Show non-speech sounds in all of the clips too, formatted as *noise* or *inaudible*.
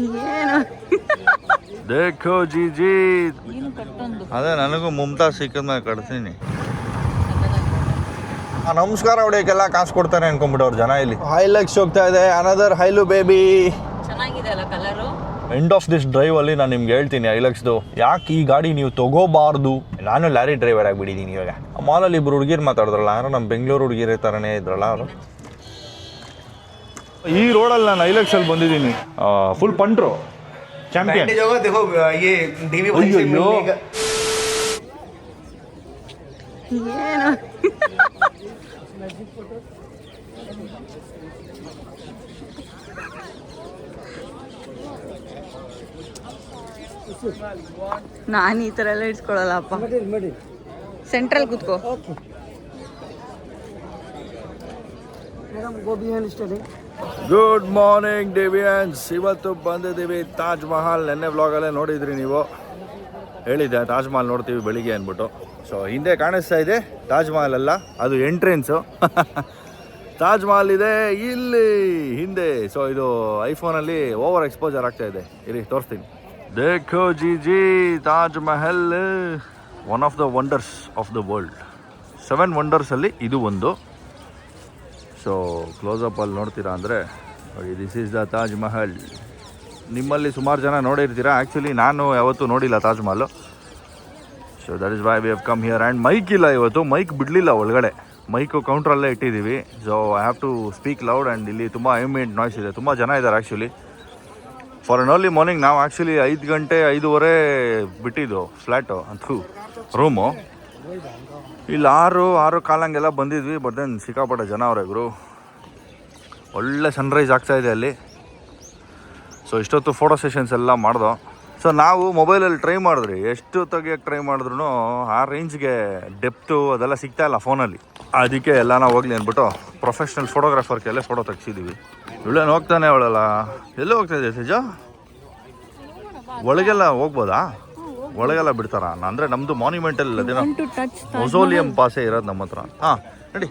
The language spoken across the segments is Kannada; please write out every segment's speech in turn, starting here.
ಏನು? ದೇಖೋ ಜಿ ಅದೇ ನನಗೂ ಮುಮ್ತಾಜ್ ಸಿಕ್ಕದ್ಮೇಲೆ ಕಟ್ತೀನಿ ನಮಸ್ಕಾರ ಹೊಡಿಯೋಕ್ಕೆಲ್ಲ ಕಾಸು ಕೊಡ್ತಾರೆ ಅನ್ಕೊಂಬಿಟ್ಟವ್ರು ಜನ ಇಲ್ಲಿ. ಹೈಲಕ್ಸ್ ಹೋಗ್ತಾ ಇದೆ. ಅನದರ್ ಹೈಲು ಬೇಬಿ ಚೆನ್ನಾಗಿದೆ ಅಲ್ಲ colour end of this drive ಅಲ್ಲಿ ನಾನು ನಿಮ್ಗೆ ಹೇಳ್ತೀನಿ ಐಲಕ್ಸ್ದು ಯಾಕೆ ಈ ಗಾಡಿ ನೀವು ತಗೋಬಾರ್ದು? ನಾನು ಲಾರಿ ಡ್ರೈವರ್ ಆಗಿಬಿಟ್ಟಿದ್ದೀನಿ ಇವಾಗ. ಮಾಲಲ್ಲಿ ಇಬ್ರು ಹುಡುಗಿರು ಮಾತಾಡಿದ್ರಲ್ಲ ಯಾರೋ ನಮ್ಮ ಬೆಂಗಳೂರು ಹುಡುಗಿರ ಥರನೇ ಇದ್ರಲ್ಲ ಅವರು. ಈ ರೋಡಲ್ಲಿ ನಾನು ಐಲಕ್ಸಲ್ಲಿ ಬಂದಿದ್ದೀನಿ. ಫುಲ್ ಪಂಟ್ರು. ಚಾಂಪಿಯನ್ *laughs* ನಾನು ಈ ಥರ ಎಲ್ಲ ಇಡ್ಸ್ಕೊಳಲ್ಲ ಅಪ್ಪ ಸೆಂಟ್ರಲ್ ಕೂತ್ಕೋ. ಮೇಡಮ್ ಗೋಬಿ ಏನು ಇಷ್ಟ ಗುಡ್ ಮಾರ್ನಿಂಗ್ ಡಿವಿಯನ್ಸ್ ಇವತ್ತು ಬಂದಿದ್ದೀವಿ ತಾಜ್ ಮಹಲ್. ನೆನ್ನೆ ವ್ಲಾಗಲ್ಲೇ ನೋಡಿದ್ರಿ ನೀವು. ಹೇಳಿದ್ದೆ, ತಾಜ್ ಮಹಲ್ ನೋಡ್ತೀವಿ ಬೆಳಿಗ್ಗೆ ಅಂದ್ಬಿಟ್ಟು. ಸೊ ಹಿಂದೆ ಕಾಣಿಸ್ತಾ ಇದೆ ತಾಜ್ ಮಹಲ್ ಅಲ್ಲ, ಅದು ಎಂಟ್ರೆನ್ಸು *laughs* ತಾಜ್ ಮಹಲ್ ಇದೆ ಇಲ್ಲಿ, ಹಿಂದೆ. ಸೊ ಇದು ಐಫೋನಲ್ಲಿ ಓವರ್ ಎಕ್ಸ್ಪೋಜರ್ ಆಗ್ತಾ ಇದೆ. ಇಲ್ಲಿ ತೋರಿಸ್ತೀನಿ. ದೇಖೋ ಜಿ G Taj Mahal one of the wonders of the world seven ವಂಡರ್ಸಲ್ಲಿ ಇದು ಒಂದು. ಸೊ ಕ್ಲೋಸಪ್ಪಲ್ಲಿ ನೋಡ್ತೀರಾ ಅಂದರೆ this is the Taj Mahal ನಿಮ್ಮಲ್ಲಿ ಸುಮಾರು ಜನ ನೋಡಿರ್ತೀರಾ. ಆ್ಯಕ್ಚುಲಿ ನಾನು ಯಾವತ್ತೂ ನೋಡಿಲ್ಲ Taj Mahal so that is why we have come here and mic ಇಲ್ಲ ಇವತ್ತು. ಮೈಕ್ ಬಿಡಲಿಲ್ಲ ಒಳಗಡೆ. ಮೈಕು ಕೌಂಟ್ರಲ್ಲೇ ಇಟ್ಟಿದ್ದೀವಿ so I have to speak loud and ಇಲ್ಲಿ ತುಂಬ ಐಮೆಂಟ್ ನಾಯ್ಸ್ ಇದೆ. ತುಂಬ ಜನ ಇದ್ದಾರೆ actually for an early morning ನಾವು ಆ್ಯಕ್ಚುಲಿ ಐದು ಗಂಟೆ ಐದೂವರೆ ಬಿಟ್ಟಿದ್ದು ಫ್ಲ್ಯಾಟು ಅಂತೂ ರೂಮು ಇಲ್ಲಿ ಆರು ಆರು ಕಾಲಂಗೆಲ್ಲ ಬಂದಿದ್ವಿ ಬಟ್ ಸಿಕ್ಕಾಪಟ್ಟೆ ಜನ ಅವ್ರ ಗುರು. ಒಳ್ಳೆ ಸನ್ರೈಸ್ ಆಗ್ತಾ ಇದೆ ಅಲ್ಲಿ. ಸೊ ಇಷ್ಟೊತ್ತು ಫೋಟೋ ಸೆಷನ್ಸ್ ಎಲ್ಲ ಮಾಡ್ದೋ. ಸೊ ನಾವು ಮೊಬೈಲಲ್ಲಿ ಟ್ರೈ ಮಾಡಿದ್ರಿ. ಎಷ್ಟು ತೆಗಿಯೋಕ್ಕೆ ಟ್ರೈ ಮಾಡಿದ್ರು ಆ ರೇಂಜ್ಗೆ ಡೆಪ್ತು ಅದೆಲ್ಲ ಸಿಗ್ತಾ ಇಲ್ಲ ಫೋನಲ್ಲಿ ಅದಕ್ಕೆ ಎಲ್ಲ ನಾವು ಹೋಗ್ಲಿ ಅಂದ್ಬಿಟ್ಟು ಪ್ರೊಫೆಷ್ನಲ್ ಫೋಟೋಗ್ರಾಫರ್ ಫೋಟೋ ತೆಗ್ಸಿದ್ದೀವಿ ಇವಳೇನು ಹೋಗ್ತಾನೆ ಅವಳಲ್ಲ? ಎಲ್ಲಿ ಹೋಗ್ತಾ ಇದೆ ತೇಜ ಒಳಗೆಲ್ಲ ಹೋಗ್ಬೋದಾ? ಒಳಗೆಲ್ಲ ಬಿಡ್ತಾರ ಅಂದರೆ ನಮ್ಮದು ಮಾನ್ಯುಮೆಂಟಲ್ ಅದೇನೋ ಮೊಸೋಲಿಯಂ ಪಾಸೆ ಇರೋದು ನಮ್ಮ ಹತ್ರ. ಹಾಂ ನಡಿ.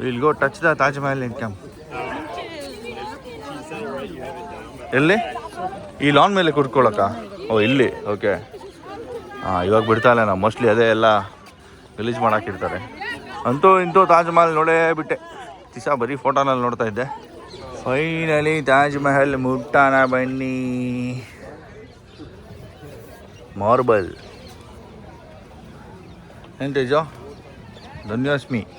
Will go touch the Taj Mahal in camp ಎಲ್ಲಿ? ಈ ಲಾನ್ ಮೇಲೆ ಕುತ್ಕೊಳ್ಳೋಕ್ಕ ಓ ಇಲ್ಲಿ. ಓಕೆ ಹಾಂ ಇವಾಗ ಬಿಡ್ತಾ ಇಲ್ಲ ನಾವು ಮೋಸ್ಟ್ಲಿ ಅದೇ ಎಲ್ಲ ರಿಲೀಸ್ ಮಾಡಾಕಿರ್ತಾರೆ. ಅಂತೂ ಇಂತೂ ತಾಜ್ ಮಹಲ್ ನೋಡೇ ಬಿಟ್ಟೆ. ದಿವಸ ಬರೀ ಫೋಟೋನಲ್ಲಿ ನೋಡ್ತಾ ಇದ್ದೆ. ಫೈನಲಿ ತಾಜ್ ಮಹಲ್ ಮುಟ್ಟಾನ ಬನ್ನಿ. ಮಾರ್ಬಲ್. ಏನು ತೇಜ? ಧನ್ಯಾಸ್ಮಿ. *laughs*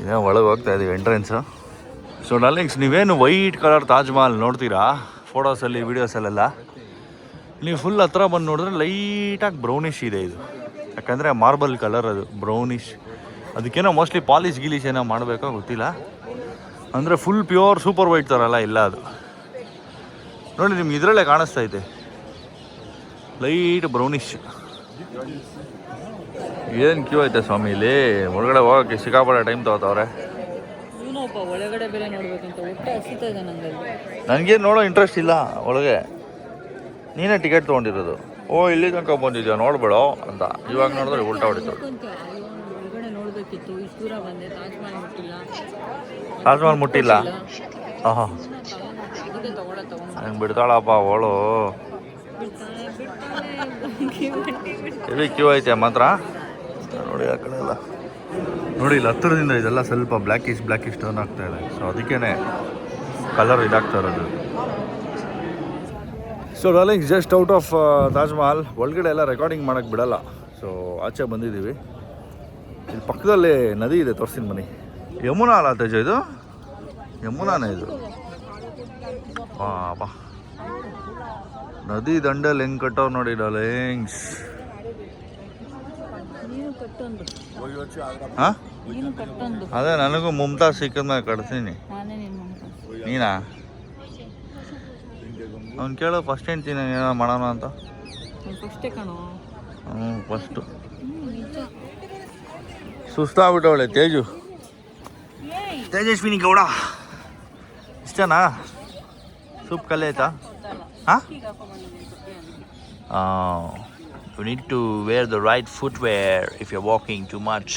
ಏನೋ ಒಳಗೆ ಹೋಗ್ತಾ ಇದೀವಿ ಎಂಟ್ರೆನ್ಸು ಸೊ ಡಾರ್ಲಿಂಗ್ಸ್ ನೀವೇನು ವೈಟ್ ಕಲರ್ ತಾಜ್ ಮಹಲ್ ನೋಡ್ತೀರಾ? ಫೋಟೋಸಲ್ಲಿ ವೀಡಿಯೋಸಲ್ಲೆಲ್ಲ ನೀವು ಫುಲ್ ಹತ್ರ ಬಂದು ನೋಡಿದ್ರೆ ಲೈಟಾಗಿ ಬ್ರೌನಿಶ್ ಇದೆ ಇದು. ಯಾಕಂದರೆ ಮಾರ್ಬಲ್ ಕಲರ್ ಅದು ಬ್ರೌನಿಶ್ ಅದಕ್ಕೇನೋ ಮೋಸ್ಟ್ಲಿ ಪಾಲಿಶ್ ಗಿಲಿಶ್ ಏನೋ ಮಾಡಬೇಕೋ ಗೊತ್ತಿಲ್ಲ. ಅಂದರೆ ಫುಲ್ ಪ್ಯೂರ್ ಸೂಪರ್ ವೈಟ್ ಥರ ಎಲ್ಲ ಇಲ್ಲ ಅದು. ನೋಡಿ ನಿಮ್ಗೆ ಇದರಲ್ಲೇ ಕಾಣಿಸ್ತಾ ಇದೆ. ಲೈಟ್ ಬ್ರೌನಿಶ್ ಏನು ಕ್ಯೂ ಐತೆ ಸ್ವಾಮಿ ಇಲ್ಲಿ? ಒಳಗಡೆ ಹೋಗೋಕ್ಕೆ ಸಿಕ್ಕಾಪಡೋ ಟೈಮ್ ತಗೋತಾವ್ರೆ. ನನಗೇನು ನೋಡೋ ಇಂಟ್ರೆಸ್ಟ್ ಇಲ್ಲ ಒಳಗೆ. ನೀನೇ ಟಿಕೆಟ್ ತೊಗೊಂಡಿರೋದು. ಓ ಇಲ್ಲಿ ತನಕ ಬಂದಿದ್ಯಾ? ನೋಡ್ಬೇಡ ಅಂತ. ಇವಾಗ ನೋಡಿದ್ರೆ ಉಲ್ಟಾ ಹೊಡಿತು ತಾಜ್ಮಹಲ್ ಮುಟ್ಟಿಲ್ಲ. ಹಾಂ ನೋಡ್ಬೇಕಿತ್ತು ಹಂಗೆ ಬಿಡ್ತಾಳಪ್ಪ ಅವಳು. ಹೆವಿ ಕ್ಯೂ ಐತೆ ಮಾತ್ರ? ನೋಡಿ ಆ ಕಡೆ ಎಲ್ಲ. ನೋಡಿ ಇಲ್ಲಿ ಹತ್ತಿರದಿಂದ ಇದೆಲ್ಲ ಸ್ವಲ್ಪ ಬ್ಲ್ಯಾಕಿಶ್ ಬ್ಲ್ಯಾಕಿಶ್ ಟರ್ನ್ ಆಗ್ತಾ ಇದೆ. ಸೊ ಅದಕ್ಕೇ ಕಲರ್ ಇದಾಗ್ತಾ ಇರೋದು. So darling just out of Taj Mahal ಒಳಗಡೆ ಎಲ್ಲ ರೆಕಾರ್ಡಿಂಗ್ ಮಾಡೋಕ್ಕೆ ಬಿಡಲ್ಲ. ಸೊ ಆಚೆ ಬಂದಿದ್ದೀವಿ. ಇಲ್ಲಿ ಪಕ್ಕದಲ್ಲಿ ನದಿ ಇದೆ, ತೋರಿಸ್ತೀನಿ ಮನೆ ಯಮುನಾ ಅಲ್ಲ, ತೇಜ ಇದು? ಯಮುನಾನೇ ಇದು. ಬಾ ನದಿ ದಂಡಲ್ಲಿ ಹೆಂಗ್ ಕಟ್ಟೋರು ನೋಡಿ ಡಾಲಿಂಗ್ಸ್ ಅದೇ ನನಗೂ ಮುಮ್ತಾಜ್ ಸಿಕ್ಕಿದ್ಮೇಲೆ ಕಟ್ತೀನಿ. ನಾನೇ ಅವ್ನು ಕೇಳೋ ಫಸ್ಟ್ ಹೇಳ್ತೀನಿ ಏನೋ ಮಾಡೋಣ ಅಂತ. ಹ್ಞೂ ಫಸ್ಟು ಸುಸ್ತಾಗ್ಬಿಟ್ಟವಳೆ ತೇಜು. ತೇಜಸ್ವಿನಿ ಗೌಡ. ಇಷ್ಟನಾ? ಸೂಪ್ ಕಲೆ ಆಯ್ತಾ ಹಾಂ. You need to wear the right footwear if you walking too much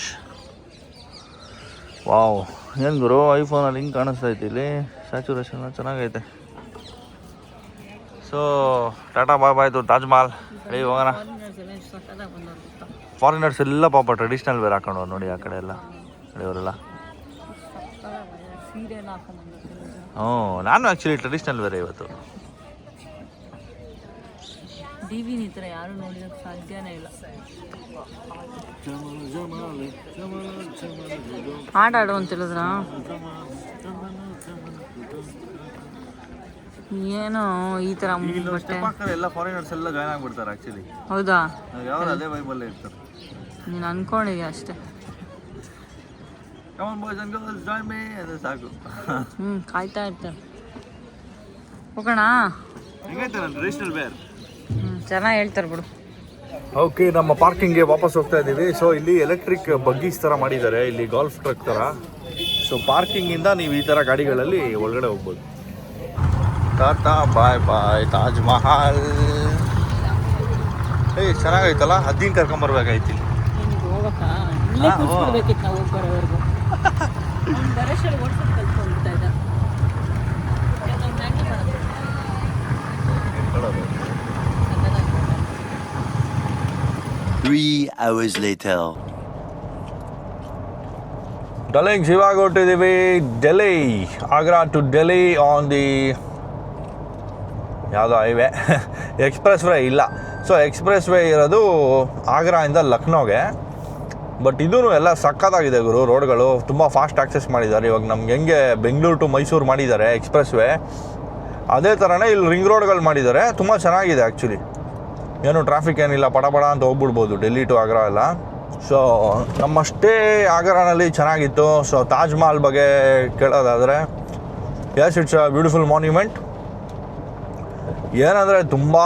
wow ಏನು ಗುರು ಐಫೋನಲ್ಲಿ ಹಿಂಗೆ ಕಾಣಿಸ್ತೈತೆ ಇಲ್ಲಿ? ಸ್ಯಾಚುರೇಷನ್ ಚೆನ್ನಾಗೈತೆ. ಸೊ ಟಾಟಾ ಬಾಯ್ ಆಯಿತು ತಾಜ್ ಮಹಲ್ ರೆಡಿ ಹೋಗೋಣ? ಫಾರಿನರ್ಸ್ ಎಲ್ಲ ಪಾಪ ಟ್ರೆಡಿಷ್ನಲ್ ವೇರ್ ಹಾಕೊಂಡು ನೋಡಿ ಆ ಕಡೆ ಎಲ್ಲ. ಅವರೆಲ್ಲ ಹ್ಞೂ ನಾನು ಆ್ಯಕ್ಚುಲಿ ಟ್ರೆಡಿಷ್ನಲ್ ಬೇರೆ ಇವತ್ತು. ಡಿವಿ ಈ ಥರ ಯಾರು ನೋಡಿದಕ್ಕೆ ಸಾಧ್ಯನೇ ಇಲ್ಲ. ಆಟ ಹಾಡು ಅಂತ ಹೇಳಿದ್ರ? ಏನೋ ಈ ಥರ ಬಟ್ಟೆ. ಎಲ್ಲ ಫಾರಿನರ್ಸ್ ಎಲ್ಲ ಜಾಯ್ನ್ ಆಗ್ಬಿಡ್ತಾರೆ ಆ್ಯಕ್ಚುಲಿ ಹೌದಾ? ಯಾರು ಅದೇ ವೈಬಲ್ಲೇ ಇರ್ತಾರೆ. ನೀನು ಅನ್ಕೊಂಡಿದ್ಯಾ ಅಷ್ಟೇ? Come on boys and girls join me ಅದು ಸಾಕು ಹ್ಞೂ ಕಾಯ್ತಾ ಇರ್ತಾರೆ. ಹೋಗೋಣ? ಹೆಂಗೈತೆ ನನ್ನ ಟ್ರೆಡಿಷನಲ್ ವೇರ್ ಹ್ಞೂ ಚೆನ್ನಾಗಿ ಹೇಳ್ತಾರೆ ಬಿಡು. ಓಕೆ ನಮ್ಮ ಪಾರ್ಕಿಂಗ್ಗೆ ವಾಪಸ್ ಹೋಗ್ತಾ ಇದ್ದೀವಿ. ಸೊ ಇಲ್ಲಿ ಎಲೆಕ್ಟ್ರಿಕ್ ಬಗ್ಗೀಸ್ ಥರ ಮಾಡಿದ್ದಾರೆ. ಇಲ್ಲಿ ಗಾಲ್ಫ್ ಟ್ರಕ್ ಥರ ಸೊ ಪಾರ್ಕಿಂಗಿಂದ ನೀವು ಈ ಥರ ಗಾಡಿಗಳಲ್ಲಿ ಒಳಗಡೆ ಹೋಗ್ಬೋದು. ಟಾಟಾ ಬಾಯ್ ಬಾಯ್ ತಾಜ್ ಮಹಲ್. ಏಯ್ ಚೆನ್ನಾಗೈತಲ್ಲ? ಹದ್ದಿನ ಕರ್ಕೊಂಬರ್ಬೇಕಾಯ್ತು ಇಲ್ಲಿ. ಕಲ್ತ್ಕೊಂಡ್ಬಿಡ್ತಾ ಇದ್ದ. Three hours later. ಡಲಿಂಗ್ ಇವಾಗ ಹೊಟ್ಟಿದ್ದೀವಿ Delhi Agra to Delhi on the ಯಾವುದೋ ಹೈವೇ ಎಕ್ಸ್ಪ್ರೆಸ್ ವೇ ಇಲ್ಲ ಸೊ ಎಕ್ಸ್ಪ್ರೆಸ್ ವೇ ಇರೋದು ಆಗ್ರಾಯಿಂದ ಲಕ್ನೋಗೆ ಬಟ್ ಇದೂ ಎಲ್ಲ ಸಕ್ಕತ್ತಾಗಿದೆ ಗುರು, ರೋಡ್ಗಳು ತುಂಬ ಫಾಸ್ಟ್ ಆಕ್ಸೆಸ್ ಮಾಡಿದ್ದಾರೆ. ಇವಾಗ ನಮ್ಗೆ ಹೆಂಗೆ ಬೆಂಗಳೂರು ಟು ಮೈಸೂರು ಮಾಡಿದ್ದಾರೆ ಎಕ್ಸ್ಪ್ರೆಸ್ ವೇ ಅದೇ ಥರನೇ ಇಲ್ಲಿ ರಿಂಗ್ ರೋಡ್ಗಳು ಮಾಡಿದ್ದಾರೆ. ತುಂಬ ಚೆನ್ನಾಗಿದೆ ಆ್ಯಕ್ಚುಲಿ ಏನು ಟ್ರಾಫಿಕ್ ಏನಿಲ್ಲ ಪಡ ಪಡ ಅಂತ ಹೋಗ್ಬಿಡ್ಬೋದು ಡೆಲ್ಲಿ ಟು ಆಗ್ರಾ ಎಲ್ಲ. ಸೊ ನಮ್ಮಷ್ಟೇ ಆಗ್ರಾನಲ್ಲಿ ಚೆನ್ನಾಗಿತ್ತು. ಸೊ ತಾಜ್ ಮಹಲ್ ಬಗ್ಗೆ ಕೇಳೋದಾದರೆ yes it's a beautiful monument ಏನಂದರೆ ತುಂಬ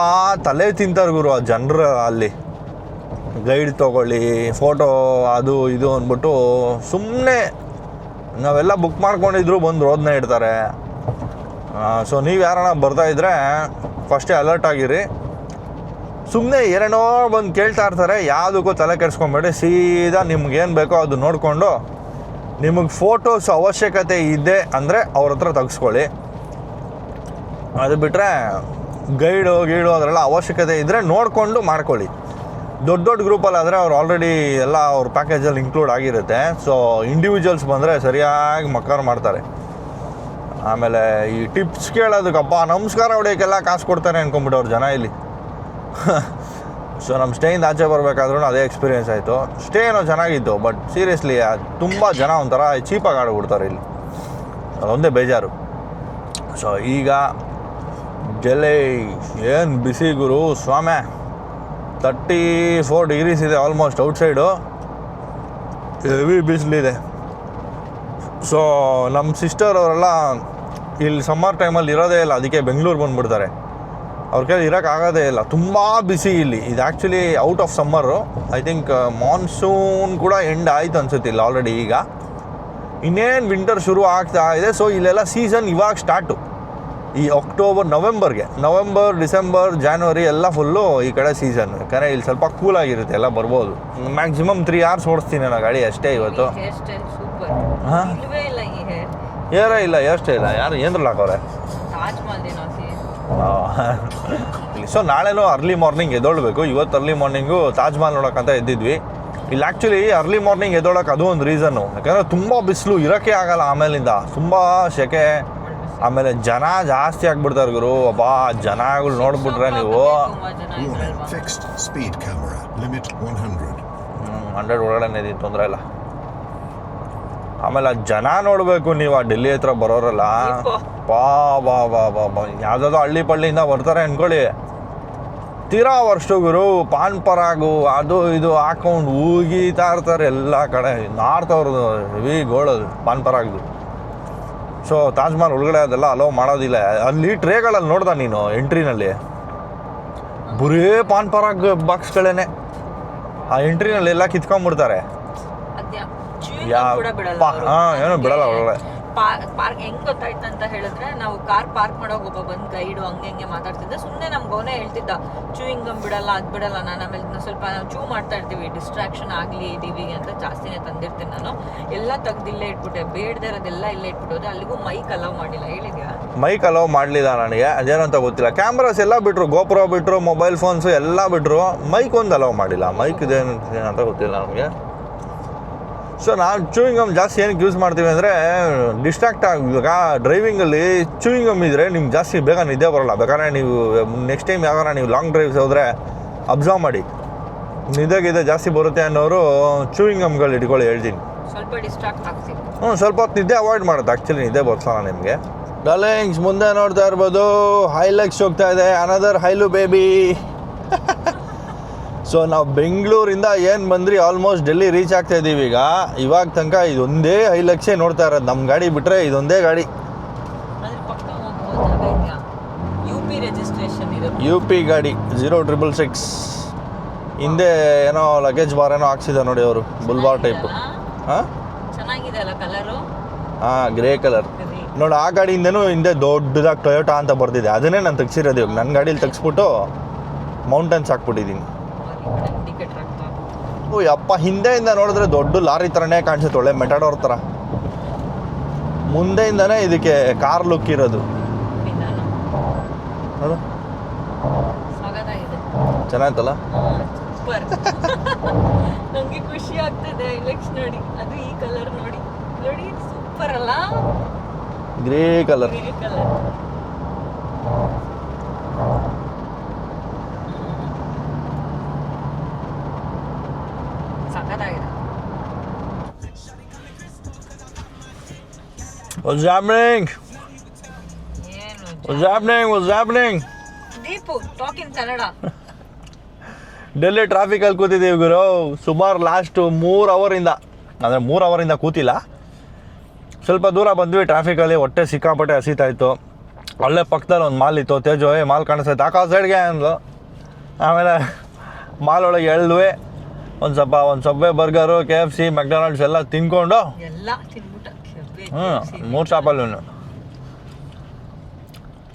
ತಲೆ ತಿಂತಾರೆ ಗುರು ಆ ಜನರು ಅಲ್ಲಿ. ಗೈಡ್ ತೊಗೊಳ್ಳಿ, ಫೋಟೋ ಅದು ಇದು ಅಂದ್ಬಿಟ್ಟು ಸುಮ್ಮನೆ ನಾವೆಲ್ಲ ಬುಕ್ ಮಾಡ್ಕೊಂಡಿದ್ರು ಬಂದು ರೋದನ್ನ ಇಡ್ತಾರೆ. ಸೊ ನೀವು ಯಾರನ್ನ ಬರ್ತಾ ಇದ್ರೆ ಫಸ್ಟೇ ಅಲರ್ಟ್ ಆಗಿರಿ. ಸುಮ್ಮನೆ ಏನೇನೋ ಬಂದು ಕೇಳ್ತಾ ಇರ್ತಾರೆ, ಯಾವುದಕ್ಕೂ ತಲೆ ಕೆಡಿಸ್ಕೊಂಬೇಡಿ, ಸೀದಾ ನಿಮ್ಗೆ ಏನು ಬೇಕೋ ಅದು ನೋಡಿಕೊಂಡು ನಿಮಗೆ ಫೋಟೋಸ್ ಅವಶ್ಯಕತೆ ಇದೆ ಅಂದರೆ ಅವ್ರ ಹತ್ರ ತೆಗೆಸ್ಕೊಳ್ಳಿ. ಅದು ಬಿಟ್ಟರೆ ಗೈಡು ಗೀಡು ಅದರೆಲ್ಲ ಅವಶ್ಯಕತೆ ಇದ್ದರೆ ನೋಡಿಕೊಂಡು ಮಾಡ್ಕೊಳ್ಳಿ. ದೊಡ್ಡ ದೊಡ್ಡ ಗ್ರೂಪಲ್ಲಿ ಆದರೆ ಅವ್ರು ಆಲ್ರೆಡಿ ಎಲ್ಲ ಅವ್ರ ಪ್ಯಾಕೇಜಲ್ಲಿ ಇನ್ಕ್ಲೂಡ್ ಆಗಿರುತ್ತೆ. ಸೊ ಇಂಡಿವಿಜುವಲ್ಸ್ ಬಂದರೆ ಸರಿಯಾಗಿ ಮಕ್ಕಾರ ಮಾಡ್ತಾರೆ. ಆಮೇಲೆ ಈ ಟಿಪ್ಸ್ ಕೇಳೋದಕ್ಕಪ್ಪ, ನಮಸ್ಕಾರ ಹೊಡಿಯೋಕ್ಕೆಲ್ಲ ಕಾಸು ಕೊಡ್ತಾರೆ ಅನ್ಕೊಂಬಿಟ್ಟವ್ರು ಜನ ಇಲ್ಲಿ. ಸೊ ನಮ್ಮ ಸ್ಟೇಯಿಂದ ಆಚೆ ಬರಬೇಕಾದ್ರೂ ಅದೇ ಎಕ್ಸ್ಪೀರಿಯೆನ್ಸ್ ಆಯಿತು. ಸ್ಟೇ ಏನೋ ಚೆನ್ನಾಗಿತ್ತು ಬಟ್ ಸೀರಿಯಸ್ಲಿ ತುಂಬ ಜನ ಒಂಥರ ಚೀಪಾಗಿ ಆಡಿಬಿಡ್ತಾರೆ ಇಲ್ಲಿ. ಅದೊಂದೇ ಬೇಜಾರು. ಸೊ ಈಗ ಡೆಲ್ಲಿ ಏನು ಬಿಸಿ ಗುರು, ಸ್ವಾಮೆ. ತರ್ಟಿ ಫೋರ್ ಡಿಗ್ರೀಸ್ ಇದೆ ಆಲ್ಮೋಸ್ಟ್ ಔಟ್ಸೈಡು ಹೆವಿ ಬಿಸಿಲಿದೆ ಸೊ ನಮ್ಮ ಸಿಸ್ಟರ್ ಅವರೆಲ್ಲ ಇಲ್ಲಿ ಸಮ್ಮರ್ ಟೈಮಲ್ಲಿ ಇರೋದೇ ಇಲ್ಲ. ಅದಕ್ಕೆ ಬೆಂಗಳೂರು ಬಂದುಬಿಡ್ತಾರೆ. ಅವ್ರ ಕೈಲಿ ಇರೋಕ್ಕಾಗೋದೇ ಇಲ್ಲ. ತುಂಬ ಬಿಸಿ ಇಲ್ಲಿ. ಇದು actually out of summer I think monsoon ಕೂಡ ಎಂಡ್ ಆಯಿತು ಅನ್ಸುತ್ತೆ ಇಲ್ಲಿ ಆಲ್ರೆಡಿ ಈಗ. ಇನ್ನೇನು ವಿಂಟರ್ ಶುರು ಆಗ್ತಾ ಇದೆ. ಸೊ ಇಲ್ಲೆಲ್ಲ ಸೀಸನ್ ಇವಾಗ ಸ್ಟಾರ್ಟು ಈ ಅಕ್ಟೋಬರ್ ನವೆಂಬರ್ಗೆ ನವೆಂಬರ್ ಡಿಸೆಂಬರ್ ಜಾನ್ವರಿ ಎಲ್ಲ ಫುಲ್ಲು ಈ ಕಡೆ ಸೀಸನ್ ಯಾಕಂದರೆ ಇಲ್ಲಿ ಸ್ವಲ್ಪ ಕೂಲ್ ಆಗಿರುತ್ತೆ ಎಲ್ಲ ಬರ್ಬೋದು. ಮ್ಯಾಕ್ಸಿಮಮ್ ತ್ರೀ ಅವರ್ಸ್ ಓಡಿಸ್ತೀನಿ ನಾನು ಗಾಡಿ ಅಷ್ಟೇ ಇವತ್ತು. ಹಾಂ? ಏರೇ ಇಲ್ಲ ಎಷ್ಟೇ ಇಲ್ಲ ಯಾರು ಏನ್ರಲ್ಲಿ ಹಾಕೋರೆ ಸೊ ನಾಳೆನೂ ಅರ್ಲಿ ಮಾರ್ನಿಂಗ್ ಎದ್ದೊಳ್ಬೇಕು. ಇವತ್ತು ಅರ್ಲಿ ಮಾರ್ನಿಂಗು ತಾಜ್ ಮಹಲ್ ನೋಡೋಕ್ಕಂತ ಎದ್ದಿದ್ವಿ. ಇಲ್ಲಿ ಆ್ಯಕ್ಚುಲಿ ಅರ್ಲಿ ಮಾರ್ನಿಂಗ್ ಎದ್ದೊಳಕ್ಕೆ ಅದು ಒಂದು ರೀಸನ್ನು ಯಾಕಂದರೆ ತುಂಬ ಬಿಸಿಲು ಇರೋಕ್ಕೆ ಆಗಲ್ಲ ಆಮೇಲಿಂದ. ತುಂಬ ಸೆಕೆ ಆಮೇಲೆ ಜನ ಜಾಸ್ತಿ ಆಗ್ಬಿಡ್ತಾರೆ ಗುರು. ಅಬ್ಬಾ ಜನಗಳು ನೋಡ್ಬಿಟ್ರೆ ನೀವು. ಸ್ಪೀಡ್ ಜನ Warning, ಇದ್ರಲ್ವಾ fixed speed camera, limit 100. Hundred ಒಳಗಡೆ ಇದೀನಿ ತೊಂದರೆ ಇಲ್ಲ. ಆಮೇಲೆ ಆ ಜನ ನೋಡಬೇಕು ನೀವು ಆ ಡೆಲ್ಲಿ ಹತ್ರ ಬರೋರಲ್ಲ. ಬಾ ಬಾ ಬಾ ಬಾ ಬಾ. ಯಾವುದಾದ್ರು ಹಳ್ಳಿ ಪಳ್ಳಿಯಿಂದ ಬರ್ತಾರೆ ಅನ್ಕೊಳ್ಳಿ. ತೀರಾ ವರ್ಷ ಗುರು ಪಾನ್ ಪರಾಗು ಅದು ಇದು ಹಾಕೊಂಡು ಊಗಿತಾ ಇರ್ತಾರೆ ಎಲ್ಲ ಕಡೆ. ನಾರ್ತ್ ವಿ ಹೆವಿ ಗೋಳದು ಪಾನ್ ಪರಾಗ್ದು. ಸೊ ತಾಜ್ ಮಹಲ್ ಒಳಗಡೆ ಅದೆಲ್ಲ ಅಲೋ ಮಾಡೋದಿಲ್ಲ. ಅಲ್ಲಿ ಟ್ರೇಗಳಲ್ಲಿ ನೋಡ್ದ ನೀನು ಎಂಟ್ರಿನಲ್ಲಿ ಬುರೇ ಪಾನ್ ಪರಾಗ್ ಬಾಕ್ಸ್ಗಳೇನೆ ಆ ಎಂಟ್ರಿನಲ್ಲಿ ಎಲ್ಲ ಕಿತ್ಕೊಂಡ್ಬಿಡ್ತಾರೆ. ಯಾವ ಹಾಂ ಏನೋ ಬಿಡಲ್ಲ ಒಳಗಡೆ ಪಾರ್ಕ್ ಹೆಂಗ್ ಗೊತ್ತಾಯ್ತು ಅಂತ ಹೇಳಿದ್ರೆ, ನಾವು ಕಾರ್ ಪಾರ್ಕ್ ಮಾಡೋಕೆ ಒಬ್ಬ ಬಂದ್ ಗೈಡು ಹಂಗೆ ಹಂಗೆ ಮಾತಾಡ್ತಿದ್ದೆ. ಸುಮ್ಮನೆ ನಮ್ಗೆ ಅವನೇ ಹೇಳ್ತಿದ್ದ, ಚೂಯಿಂಗ್ ಗಮ್ ಬಿಡಲ್ಲ, ಅದ್ ಬಿಡಲ್ಲ ನಾನು ಆಮೇಲೆ ಸ್ವಲ್ಪ ಚೂ ಮಾಡ್ತಾ ಇರ್ತೀವಿ ಡಿಸ್ಟ್ರಾಕ್ಷನ್ ಆಗಲಿ ಟಿವಿಗೆ ಅಂತ ಜಾಸ್ತಿನೇ ತಂದಿರ್ತೀನಿ ನಾನು. ಎಲ್ಲ ತೆಗ್ದಿಲ್ಲೇ ಇಟ್ಬಿಟ್ಟೆ, ಬೇಡದೇ ಇರೋದೆಲ್ಲ ಇಲ್ಲೇ ಇಟ್ಬಿಟ್ಟೋದೆ, ಅಲ್ಲಿಗೂ ಮೈಕ್ ಅಲೌ ಮಾಡಿಲ್ಲ, ಹೇಳಿದ್ಯಾ? ಮೈಕ್ ಅಲೋ ಮಾಡಲಿಲ್ಲ ನನಗೆ ಅದೇನಂತ ಗೊತ್ತಿಲ್ಲ. ಕ್ಯಾಮ್ರಾಸ್ ಎಲ್ಲ ಬಿಟ್ರು ಗೋಪ್ರೋ ಬಿಟ್ರು ಮೊಬೈಲ್ ಫೋನ್ಸು ಎಲ್ಲ ಬಿಟ್ರು ಮೈಕ್ ಒಂದು ಅಲೋ ಮಾಡಿಲ್ಲ. ಮೈಕ್ ಇದೇನು ಅಂತ ಗೊತ್ತಿಲ್ಲ ನಮಗೆ. ಸೊ ನಾವು ಚೂಯಿಂಗ್ ಗಮ್ ಜಾಸ್ತಿ ಏನಕ್ಕೆ ಯೂಸ್ ಮಾಡ್ತೀವಿ ಅಂದರೆ ಡಿಸ್ಟ್ರಾಕ್ಟ್ ಆಗಿ ಇವಾಗ ಡ್ರೈವಿಂಗಲ್ಲಿ ಚೂಯಿಂಗ್ ಗಮ್ ಇದ್ದರೆ ನಿಮ್ಗೆ ಜಾಸ್ತಿ ಬೇಗ ನಿದ್ದೆ ಬರೋಲ್ಲ. ಬೇಕಾದ್ರೆ ನೀವು ನೆಕ್ಸ್ಟ್ ಟೈಮ್ ಯಾವಾಗ ನೀವು ಲಾಂಗ್ ಡ್ರೈವ್ಸ್ ಹೋದರೆ ಅಬ್ಸರ್ವ್ ಮಾಡಿ. ನಿದ್ದೆ ಇದೆ ಜಾಸ್ತಿ ಬರುತ್ತೆ ಅನ್ನೋರು ಚೂಯಿಂಗ್ ಗಮ್ಗಳು ಇಟ್ಕೊಳ್ಳಿ ಹೇಳ್ತೀನಿ. ಸ್ವಲ್ಪ ಡಿಸ್ಟ್ರಾಕ್ಟ್ ಆಗ್ತೀವಿ. ಹ್ಞೂ ಸ್ವಲ್ಪ ಹೊತ್ತು ನಿದ್ದೆ ಅವಾಯ್ಡ್ ಮಾಡುತ್ತೆ. ಆ್ಯಕ್ಚುಲಿ ನಿದ್ದೆ ಬರ್ಸಲ್ಲ ನಿಮಗೆ. ಡಾರ್ಲಿಂಗ್ಸ್ ಮುಂದೆ ನೋಡ್ತಾ ಇರ್ಬೋದು. ಹೈಲೆಕ್ಸ್ ಹೋಗ್ತಾ ಇದೆ. ಅನದರ್ ಹೈಲು ಬೇಬಿ ಸೊ ನಾವು ಬೆಂಗಳೂರಿಂದ ಏನು ಬಂದ್ರಿ ಆಲ್ಮೋಸ್ಟ್ ಡೆಲ್ಲಿ ರೀಚ್ ಆಗ್ತಾ ಇದ್ದೀವಿ ಈಗ. ಇವಾಗ ತನಕ ಇದೊಂದೇ ಹೈಲಕ್ಸೇ ನೋಡ್ತಾ ಇರೋದು. ನಮ್ಮ ಗಾಡಿ ಬಿಟ್ಟರೆ ಇದೊಂದೇ ಗಾಡಿ. ಯು ಪಿ ಗಾಡಿ ಜೀರೋ ಟ್ರಿಪಲ್ ಸಿಕ್ಸ್ ಹಿಂದೆ ಏನೋ ಲಗೇಜ್ ಬಾರ್ ಏನೋ ಹಾಕ್ಸಿದೆ ನೋಡಿ ಅವರು ಬುಲ್ಬಾರ್ ಟೈಪ್ ಹಾಂ? ಹಾಂ ಗ್ರೇ ಕಲರ್ ನೋಡಿ ಆ ಗಾಡಿಯಿಂದನೂ ಹಿಂದೆ ದೊಡ್ಡದಾಗಿ ಟೊಯೋಟಾ ಅಂತ ಬರ್ತಿದೆ ಅದನ್ನೇ ನಾನು ತೆಗ್ಸಿರೋದು ಇವಾಗ. ನನ್ನ ಗಾಡೀಲಿ ತೆಗ್ಸ್ಬಿಟ್ಟು ಮೌಂಟನ್ಸ್ ಹಾಕ್ಬಿಟ್ಟಿದ್ದೀನಿ ಓ ಯಪ್ಪ ಹಿಂದೆಯಿಂದ ನೋಡಿದ್ರೆ ದೊಡ್ಡ ಲಾರಿ ಥರನೇ ಕಾಣಿಸುತ್ತೆ ಒಳ್ಳೆ ಮೆಟಾಡೋರ್ ಥರ ಮುಂದೆಯಿಂದನೇ ಇದಕ್ಕೆ ಕಾರ್ ಲುಕ್ ಇರೋದು. ಚೆನ್ನಾಗಿತ್ತಲ್ಲ ನೋಡು. ಚೆನ್ನಾಯ್ತಲ್ಲ? ಸೂಪರ್. ನಂಗೆ ಖುಷಿ ಆಗ್ತದೆ ಇಲೆಕ್ಷನ್ ನೋಡಿ. ಅದು ಈ ಕಲರ್ ನೋಡಿ. ನೋಡಿ ಸೂಪರ್ ಅಲ್ಲ? Grey colour grey colour What's happening? What's happening? What's happening? Deepu talk in Kannada *laughs* Delhi ಟ್ರಾಫಿಕಲ್ಲಿ ಕೂತಿದ್ದೀವಿ ಗುರು. ಸುಮಾರು ಲಾಸ್ಟು ಮೂರು ಅವರಿಂದ ಅಂದರೆ ಮೂರು ಅವರಿಂದ ಕೂತಿಲ್ಲ. ಸ್ವಲ್ಪ ದೂರ ಬಂದ್ವಿ ಟ್ರಾಫಿಕಲ್ಲಿ ಹೊಟ್ಟೆ ಸಿಕ್ಕಾಪಟ್ಟೆ ಹಸಿತಾ ಇತ್ತು. ಒಳ್ಳೆ ಪಕ್ಕದಲ್ಲಿ ಒಂದು ಮಾಲ್ ಇತ್ತು ತೇಜು ಏ ಮಾಲ್ ಕಾಣಿಸ್ತೈತೆ ಆಕಾ ಸೈಡ್ಗೆ ಅಂದ್ಲು. ಆಮೇಲೆ ಮಾಲ್ ಒಳಗೆ ಎಳ್ದ್ವಿ. ಒಂದು ಸ್ವಲ್ಪ ಒಂದು Subway burger K F C McDonald's ಎಲ್ಲ ತಿನ್ಕೊಂಡು ಎಲ್ಲ ತಿನ್ಬಿಟ್ಟ. ಹ್ಞೂ. ಮೂರು ಶಾಪಲ್ಲೂ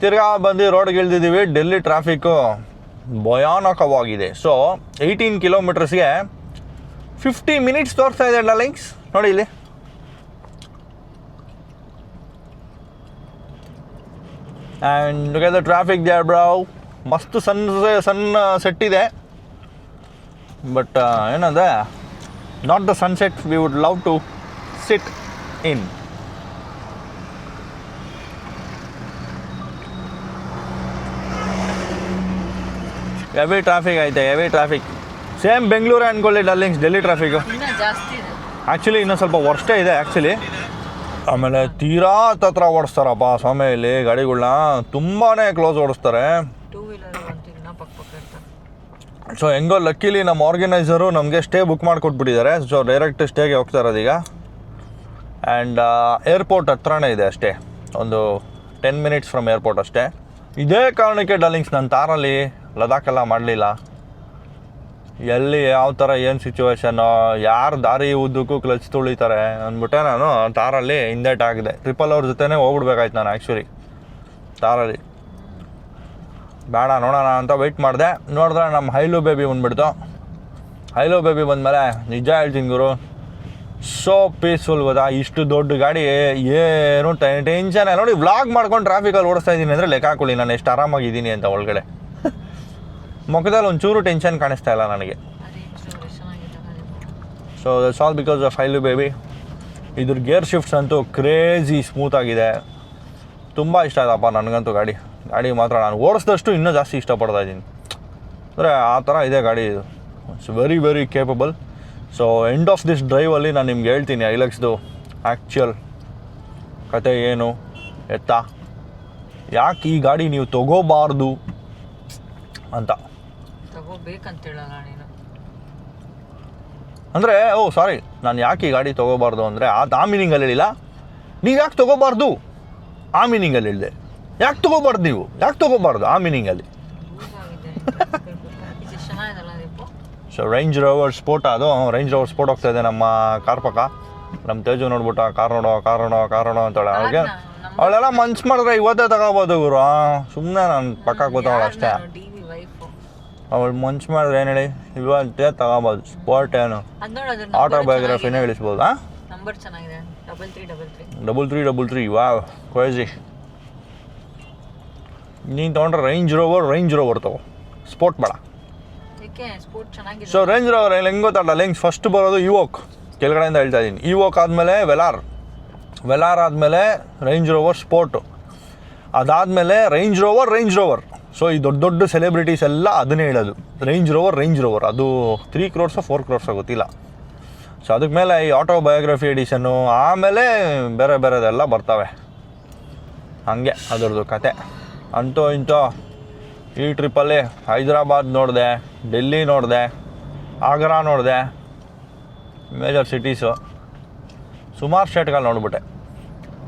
ತಿರ್ಗಾ ಬಂದು ರೋಡ್ಗೆ ಇಳ್ದಿದ್ದೀವಿ ಡೆಲ್ಲಿ ಟ್ರಾಫಿಕ್ಕು ಭಯಾನಕವಾಗಿದೆ. ಸೊ ಏಯ್ಟೀನ್ ಕಿಲೋಮೀಟರ್ಸ್ಗೆ ಫಿಫ್ಟಿ ಮಿನಿಟ್ಸ್ ತೋರಿಸ್ತಾ ಇದೆ ಲಿಂಕ್ಸ್ ನೋಡಿ ಇಲ್ಲಿ. ಆ್ಯಂಡ್ ದ ಟ್ರಾಫಿಕ್ ದೇ ಬ್ರಾವ್ ಮಸ್ತ್ ಸನ್ ಸನ್ ಸೆಟ್ ಇದೆ. ಬಟ್ ಏನಂದ್ರೆ not the sunset we would love to sit in heavy traffic ಐತೆ ಹೆವಿ ಟ್ರಾಫಿಕ್ ಸೇಮ್ ಬೆಂಗಳೂರು ಅಂದ್ಕೊಳ್ಳಿ ಡಲ್ಲಿಂಗ್ಸ್ ಡೆಲ್ಲಿ ಟ್ರಾಫಿಕ್ ಇನ್ನ ಜಾಸ್ತಿ ಇದೆ. ಆ್ಯಕ್ಚುಲಿ ಇನ್ನೊಂದು ಸ್ವಲ್ಪ ವರ್ಷೇ ಇದೆ ಆ್ಯಕ್ಚುಲಿ ಆಮೇಲೆ ತೀರಾ ಹತ್ರ ಓಡಿಸ್ತಾರಪ್ಪ ಸ್ವಾಮಿ ಇಲ್ಲಿ ಗಾಡಿಗಳನ್ನ ತುಂಬಾ ಕ್ಲೋಸ್ ಓಡಿಸ್ತಾರೆ. ಸೊ ಹೆಂಗೋ ಲಕ್ಕಿಲಿ ನಮ್ಮ ಆರ್ಗನೈಸರು ನಮಗೆ ಸ್ಟೇ ಬುಕ್ ಮಾಡಿಕೊಟ್ಬಿಟ್ಟಿದ್ದಾರೆ. ಸೊ ಡೈರೆಕ್ಟ್ ಸ್ಟೇಗೆ ಹೋಗ್ತಾ ಇರೋದೀಗ ಆ್ಯಂಡ್ ಏರ್ಪೋರ್ಟ್ ಹತ್ರನೇ ಇದೆ ಅಷ್ಟೇ. ಒಂದು ಟೆನ್ ಮಿನಿಟ್ಸ್ ಫ್ರಮ್ ಏರ್ಪೋರ್ಟ್ ಅಷ್ಟೇ. ಇದೇ ಕಾರಣಕ್ಕೆ ಡಾರ್ಲಿಂಗ್ಸ್ ನನ್ನ ತಾರಲ್ಲಿ ಲದಾಖೆಲ್ಲ ಮಾಡಲಿಲ್ಲ. ಎಲ್ಲಿ ಯಾವ ಥರ ಏನು ಸಿಚುವೇಶನ್ನು ಯಾರು ದಾರಿ ಉದ್ದಕ್ಕೂ ಕ್ಲಚ್ ತುಳಿತಾರೆ ಅಂದ್ಬಿಟ್ಟೆ ನಾನು ತಾರಲ್ಲಿ ಹಿಂದೇಟ್ ಆಗಿದೆ. ಟ್ರಿಪಲ್ ಅವ್ರ ಜೊತೆನೇ ಹೋಗ್ಬಿಡ್ಬೇಕಾಯ್ತು ನಾನು ಆ್ಯಕ್ಚುಲಿ ತಾರಲ್ಲಿ ಬೇಡ ನೋಡೋಣ ಅಂತ ವೆಯ್ಟ್ ಮಾಡಿದೆ. ನೋಡಿದ್ರೆ ನಮ್ಮ ಹೈಲು ಬೇಬಿ ಬಂದ್ಬಿಡ್ತು. ಹೈಲು ಬೇಬಿ ಬಂದಮೇಲೆ ನಿಜ ಹೇಳ್ತೀನಿ ಗುರು ಸೋ ಪೀಸ್ಫುಲ್ ಗೊತ್ತಾ? ಇಷ್ಟು ದೊಡ್ಡ ಗಾಡಿ ಏನು ಟೆನ್ಷನ್ ನೋಡಿ ವ್ಲಾಗ್ ಮಾಡ್ಕೊಂಡು ಟ್ರಾಫಿಕಲ್ಲಿ ಓಡಿಸ್ತಾ ಇದ್ದೀನಿ ಅಂದರೆ ಲೆಕ್ಕ ಹಾಕೊಳ್ಳಿ ನಾನು ಎಷ್ಟು ಆರಾಮಾಗಿದ್ದೀನಿ ಅಂತ ಒಳಗಡೆ. ಮುಖದಲ್ಲಿ ಒಂಚೂರು ಟೆನ್ಷನ್ ಕಾಣಿಸ್ತಾ ಇಲ್ಲ ನನಗೆ. So that's all because of ಲು ಬೇಬಿ ಇದ್ರ ಗೇರ್ ಶಿಫ್ಟ್ಸ್ ಅಂತೂ ಕ್ರೇಜಿ ಸ್ಮೂತ್ ಆಗಿದೆ. ತುಂಬ ಇಷ್ಟ ಆಯ್ತಪ್ಪ ನನಗಂತೂ ಗಾಡಿ. ಗಾಡಿ ಮಾತ್ರ ನಾನು ಓಡಿಸಿದಷ್ಟು ಇನ್ನೂ ಜಾಸ್ತಿ ಇಷ್ಟಪಡ್ತಾ ಇದ್ದೀನಿ. ಅಂದರೆ ಆ ಥರ ಇದೆ ಗಾಡಿ ಇದು. It's very very capable so end of this ಡ್ರೈವಲ್ಲಿ ನಾನು ನಿಮ್ಗೆ ಹೇಳ್ತೀನಿ ಐಲಕ್ಸ್ದು ಆ್ಯಕ್ಚುಯಲ್ ಕತೆ ಏನು ಎತ್ತ. ಯಾಕೆ ಈ ಗಾಡಿ ನೀವು ತಗೋಬಾರ್ದು ಅಂತ. ನೀನು. ಅಂದರೆ ಓ ಸಾರಿ ನಾನು ಯಾಕೆ ಈ ಗಾಡಿ ತೊಗೋಬಾರ್ದು ಅಂದರೆ ಆ ಆ ಮೀನಿಂಗಲ್ಲಿ ಹೇಳಿಲ್ಲ. ನೀವು ಯಾಕೆ ತಗೋಬಾರ್ದು? ಆ ಮೀನಿಂಗಲ್ಲಿ ಹೇಳಿದೆ. ಯಾಕೆ ತಗೋಬಾರ್ದು ನೀವು? ಯಾಕೆ ತಗೋಬಾರ್ದು ಆ ಮೀನಿಂಗ್ ಅಲ್ಲಿ ಆಗಿದೆ ಇದು ಚೆನ್ನಾಗಿದಲ್ಲ Deepu so Range Rover Sport ಅದು. ರೇಂಜ್ ರೋವರ್ ಸ್ಪೋರ್ಟ್ ಹೋಗ್ತಾ ಇದೆ ನಮ್ಮ ಕಾರ್ ಪಕ್ಕ. ನಮ್ಮ ತೇಜು ನೋಡ್ಬಿಟ್ಟ ಕಾರ್ ನೋಡೋ ಕಾರ್ ನೋಡೋ ಕಾರ್ ನೋಡೋ ಅಂತೇಳಿ. ಅವಳಿಗೆ ಅವಳೆಲ್ಲ ಮನ್ಸು ಮಾಡಿದ್ರೆ ಇವತ್ತೇ ತಗೋಬೋದು ಗುರು. ಸುಮ್ಮನೆ ನಾನು ಪಕ್ಕ ಕೂತವಳು ಅಷ್ಟೇ. ಅವಳು ಮುಂಚ ಮಾಡಿದ್ರೆ ಏನು ಹೇಳಿ? ಇವತ್ತೆ ತಗೋಬೋದು. ಸ್ಪೋರ್ಟ್ ಏನು? ಆಟೋಬಯೋಗ್ರಫಿನೇ ಇಳಿಸ್ಬೋದು ಹಾಂ ನಂಬರ್ ಚೆನ್ನಾಗಿದೆ. Double three double three double three double three ವಾ ಕ್ರೇಜಿ ನೀನು ತೊಗೊಂಡ್ರೆ ರೇಂಜ್ ರೋವರ್ ರೇಂಜ್ ರೋವರ್ ತಗೋ. ಸ್ಪೋರ್ಟ್ ಬೇಡ. ಸೊ ರೇಂಜ್ ರೋವರ್ ಹೆಂಗೆ ಗೊತ್ತಲ್ಲ ಲೆಂಗ್ ಫಸ್ಟ್ ಬರೋದು ಇವೋಕ್ ಕೆಳಗಡೆಯಿಂದ ಹೇಳ್ತಾ ಇದ್ದೀನಿ ಇವೋಕ್ ಆದಮೇಲೆ ವೆಲಾರ್ ವೆಲಾರ್ ಆದಮೇಲೆ ರೇಂಜ್ ರೋವರ್ ಸ್ಪೋರ್ಟು ಅದಾದಮೇಲೆ Range Rover Range Rover so ಈ ದೊಡ್ಡ ದೊಡ್ಡ ಸೆಲೆಬ್ರಿಟೀಸ್ ಎಲ್ಲ ಅದನ್ನೇ ಹೇಳೋದು. ರೇಂಜ್ ರೋವರ್ ರೇಂಜ್ ರೋವರ್ ಅದು ತ್ರೀ ಕ್ರೋರ್ಸೋ ಫೋರ್ ಕ್ರೋರ್ಸೋ ಗೊತ್ತಿಲ್ಲ. ಸೊ ಅದಕ್ಕೆ ಮೇಲೆ ಈ ಆಟೋಬಯೋಗ್ರಫಿ ಎಡಿಷನ್ನು ಆಮೇಲೆ ಬೇರೆ ಬೇರೆದೆಲ್ಲ ಬರ್ತವೆ. ಹಾಗೆ ಅದರದ್ದು ಕತೆ. ಅಂತೂ ಇಂತೋ ಈ ಟ್ರಿಪ್ಪಲ್ಲಿ ಹೈದರಾಬಾದ್ ನೋಡಿದೆ, ಡೆಲ್ಲಿ ನೋಡಿದೆ, ಆಗ್ರಾ ನೋಡಿದೆ ಮೇಜರ್ ಸಿಟೀಸು ಸುಮಾರು ಸ್ಟೇಟ್ಗಳು ನೋಡ್ಬಿಟ್ಟೆ.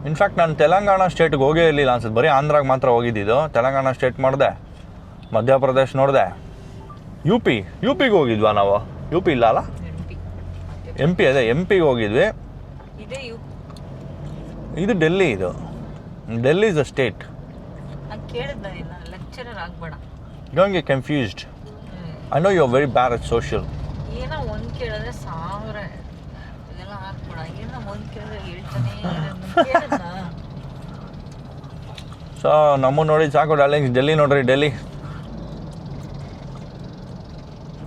ಇನ್ಫ್ಯಾಕ್ಟ್ ನಾನು ತೆಲಂಗಾಣ ಸ್ಟೇಟ್ಗೆ ಹೋಗೇ ಇರಲಿಲ್ಲ ಅನ್ಸುತ್ತೆ. ಬರೀ ಆಂಧ್ರಾಗೆ ಮಾತ್ರ ಹೋಗಿದ್ದಿದ್ದು. ತೆಲಂಗಾಣ ಸ್ಟೇಟ್ ಮಾಡಿದೆ. ಮಧ್ಯಪ್ರದೇಶ್ ನೋಡಿದೆ. ಯು ಪಿ ಯು ಪಿಗೆ ಹೋಗಿದ್ವಾ ನಾವು? ಯು ಪಿ ಇಲ್ಲ ಅಲ್ಲ? ಎಂ ಪಿ ಅದೇ ಎಂ ಪಿಗೆ ಹೋಗಿದ್ವಿ. ಇದೇ ಡೆಲ್ಲಿ ಇದು Delhi is a state don't confused I know you are very bad at social ಏನೋ ಒಂದ್ ಕೇಳಿದ್ರೆ ಸಾವಿರ ಇದೆಲ್ಲ ಹಾಕ್ಬೇಡ ಸೊ ನಮ್ಮ ನೋಡಿ ಸಾಕು ಡಾರ್ಲಿಂಗ್ಸ್. ಡೆಲ್ಲಿ ನೋಡ್ರಿ, ಡೆಲ್ಲಿ.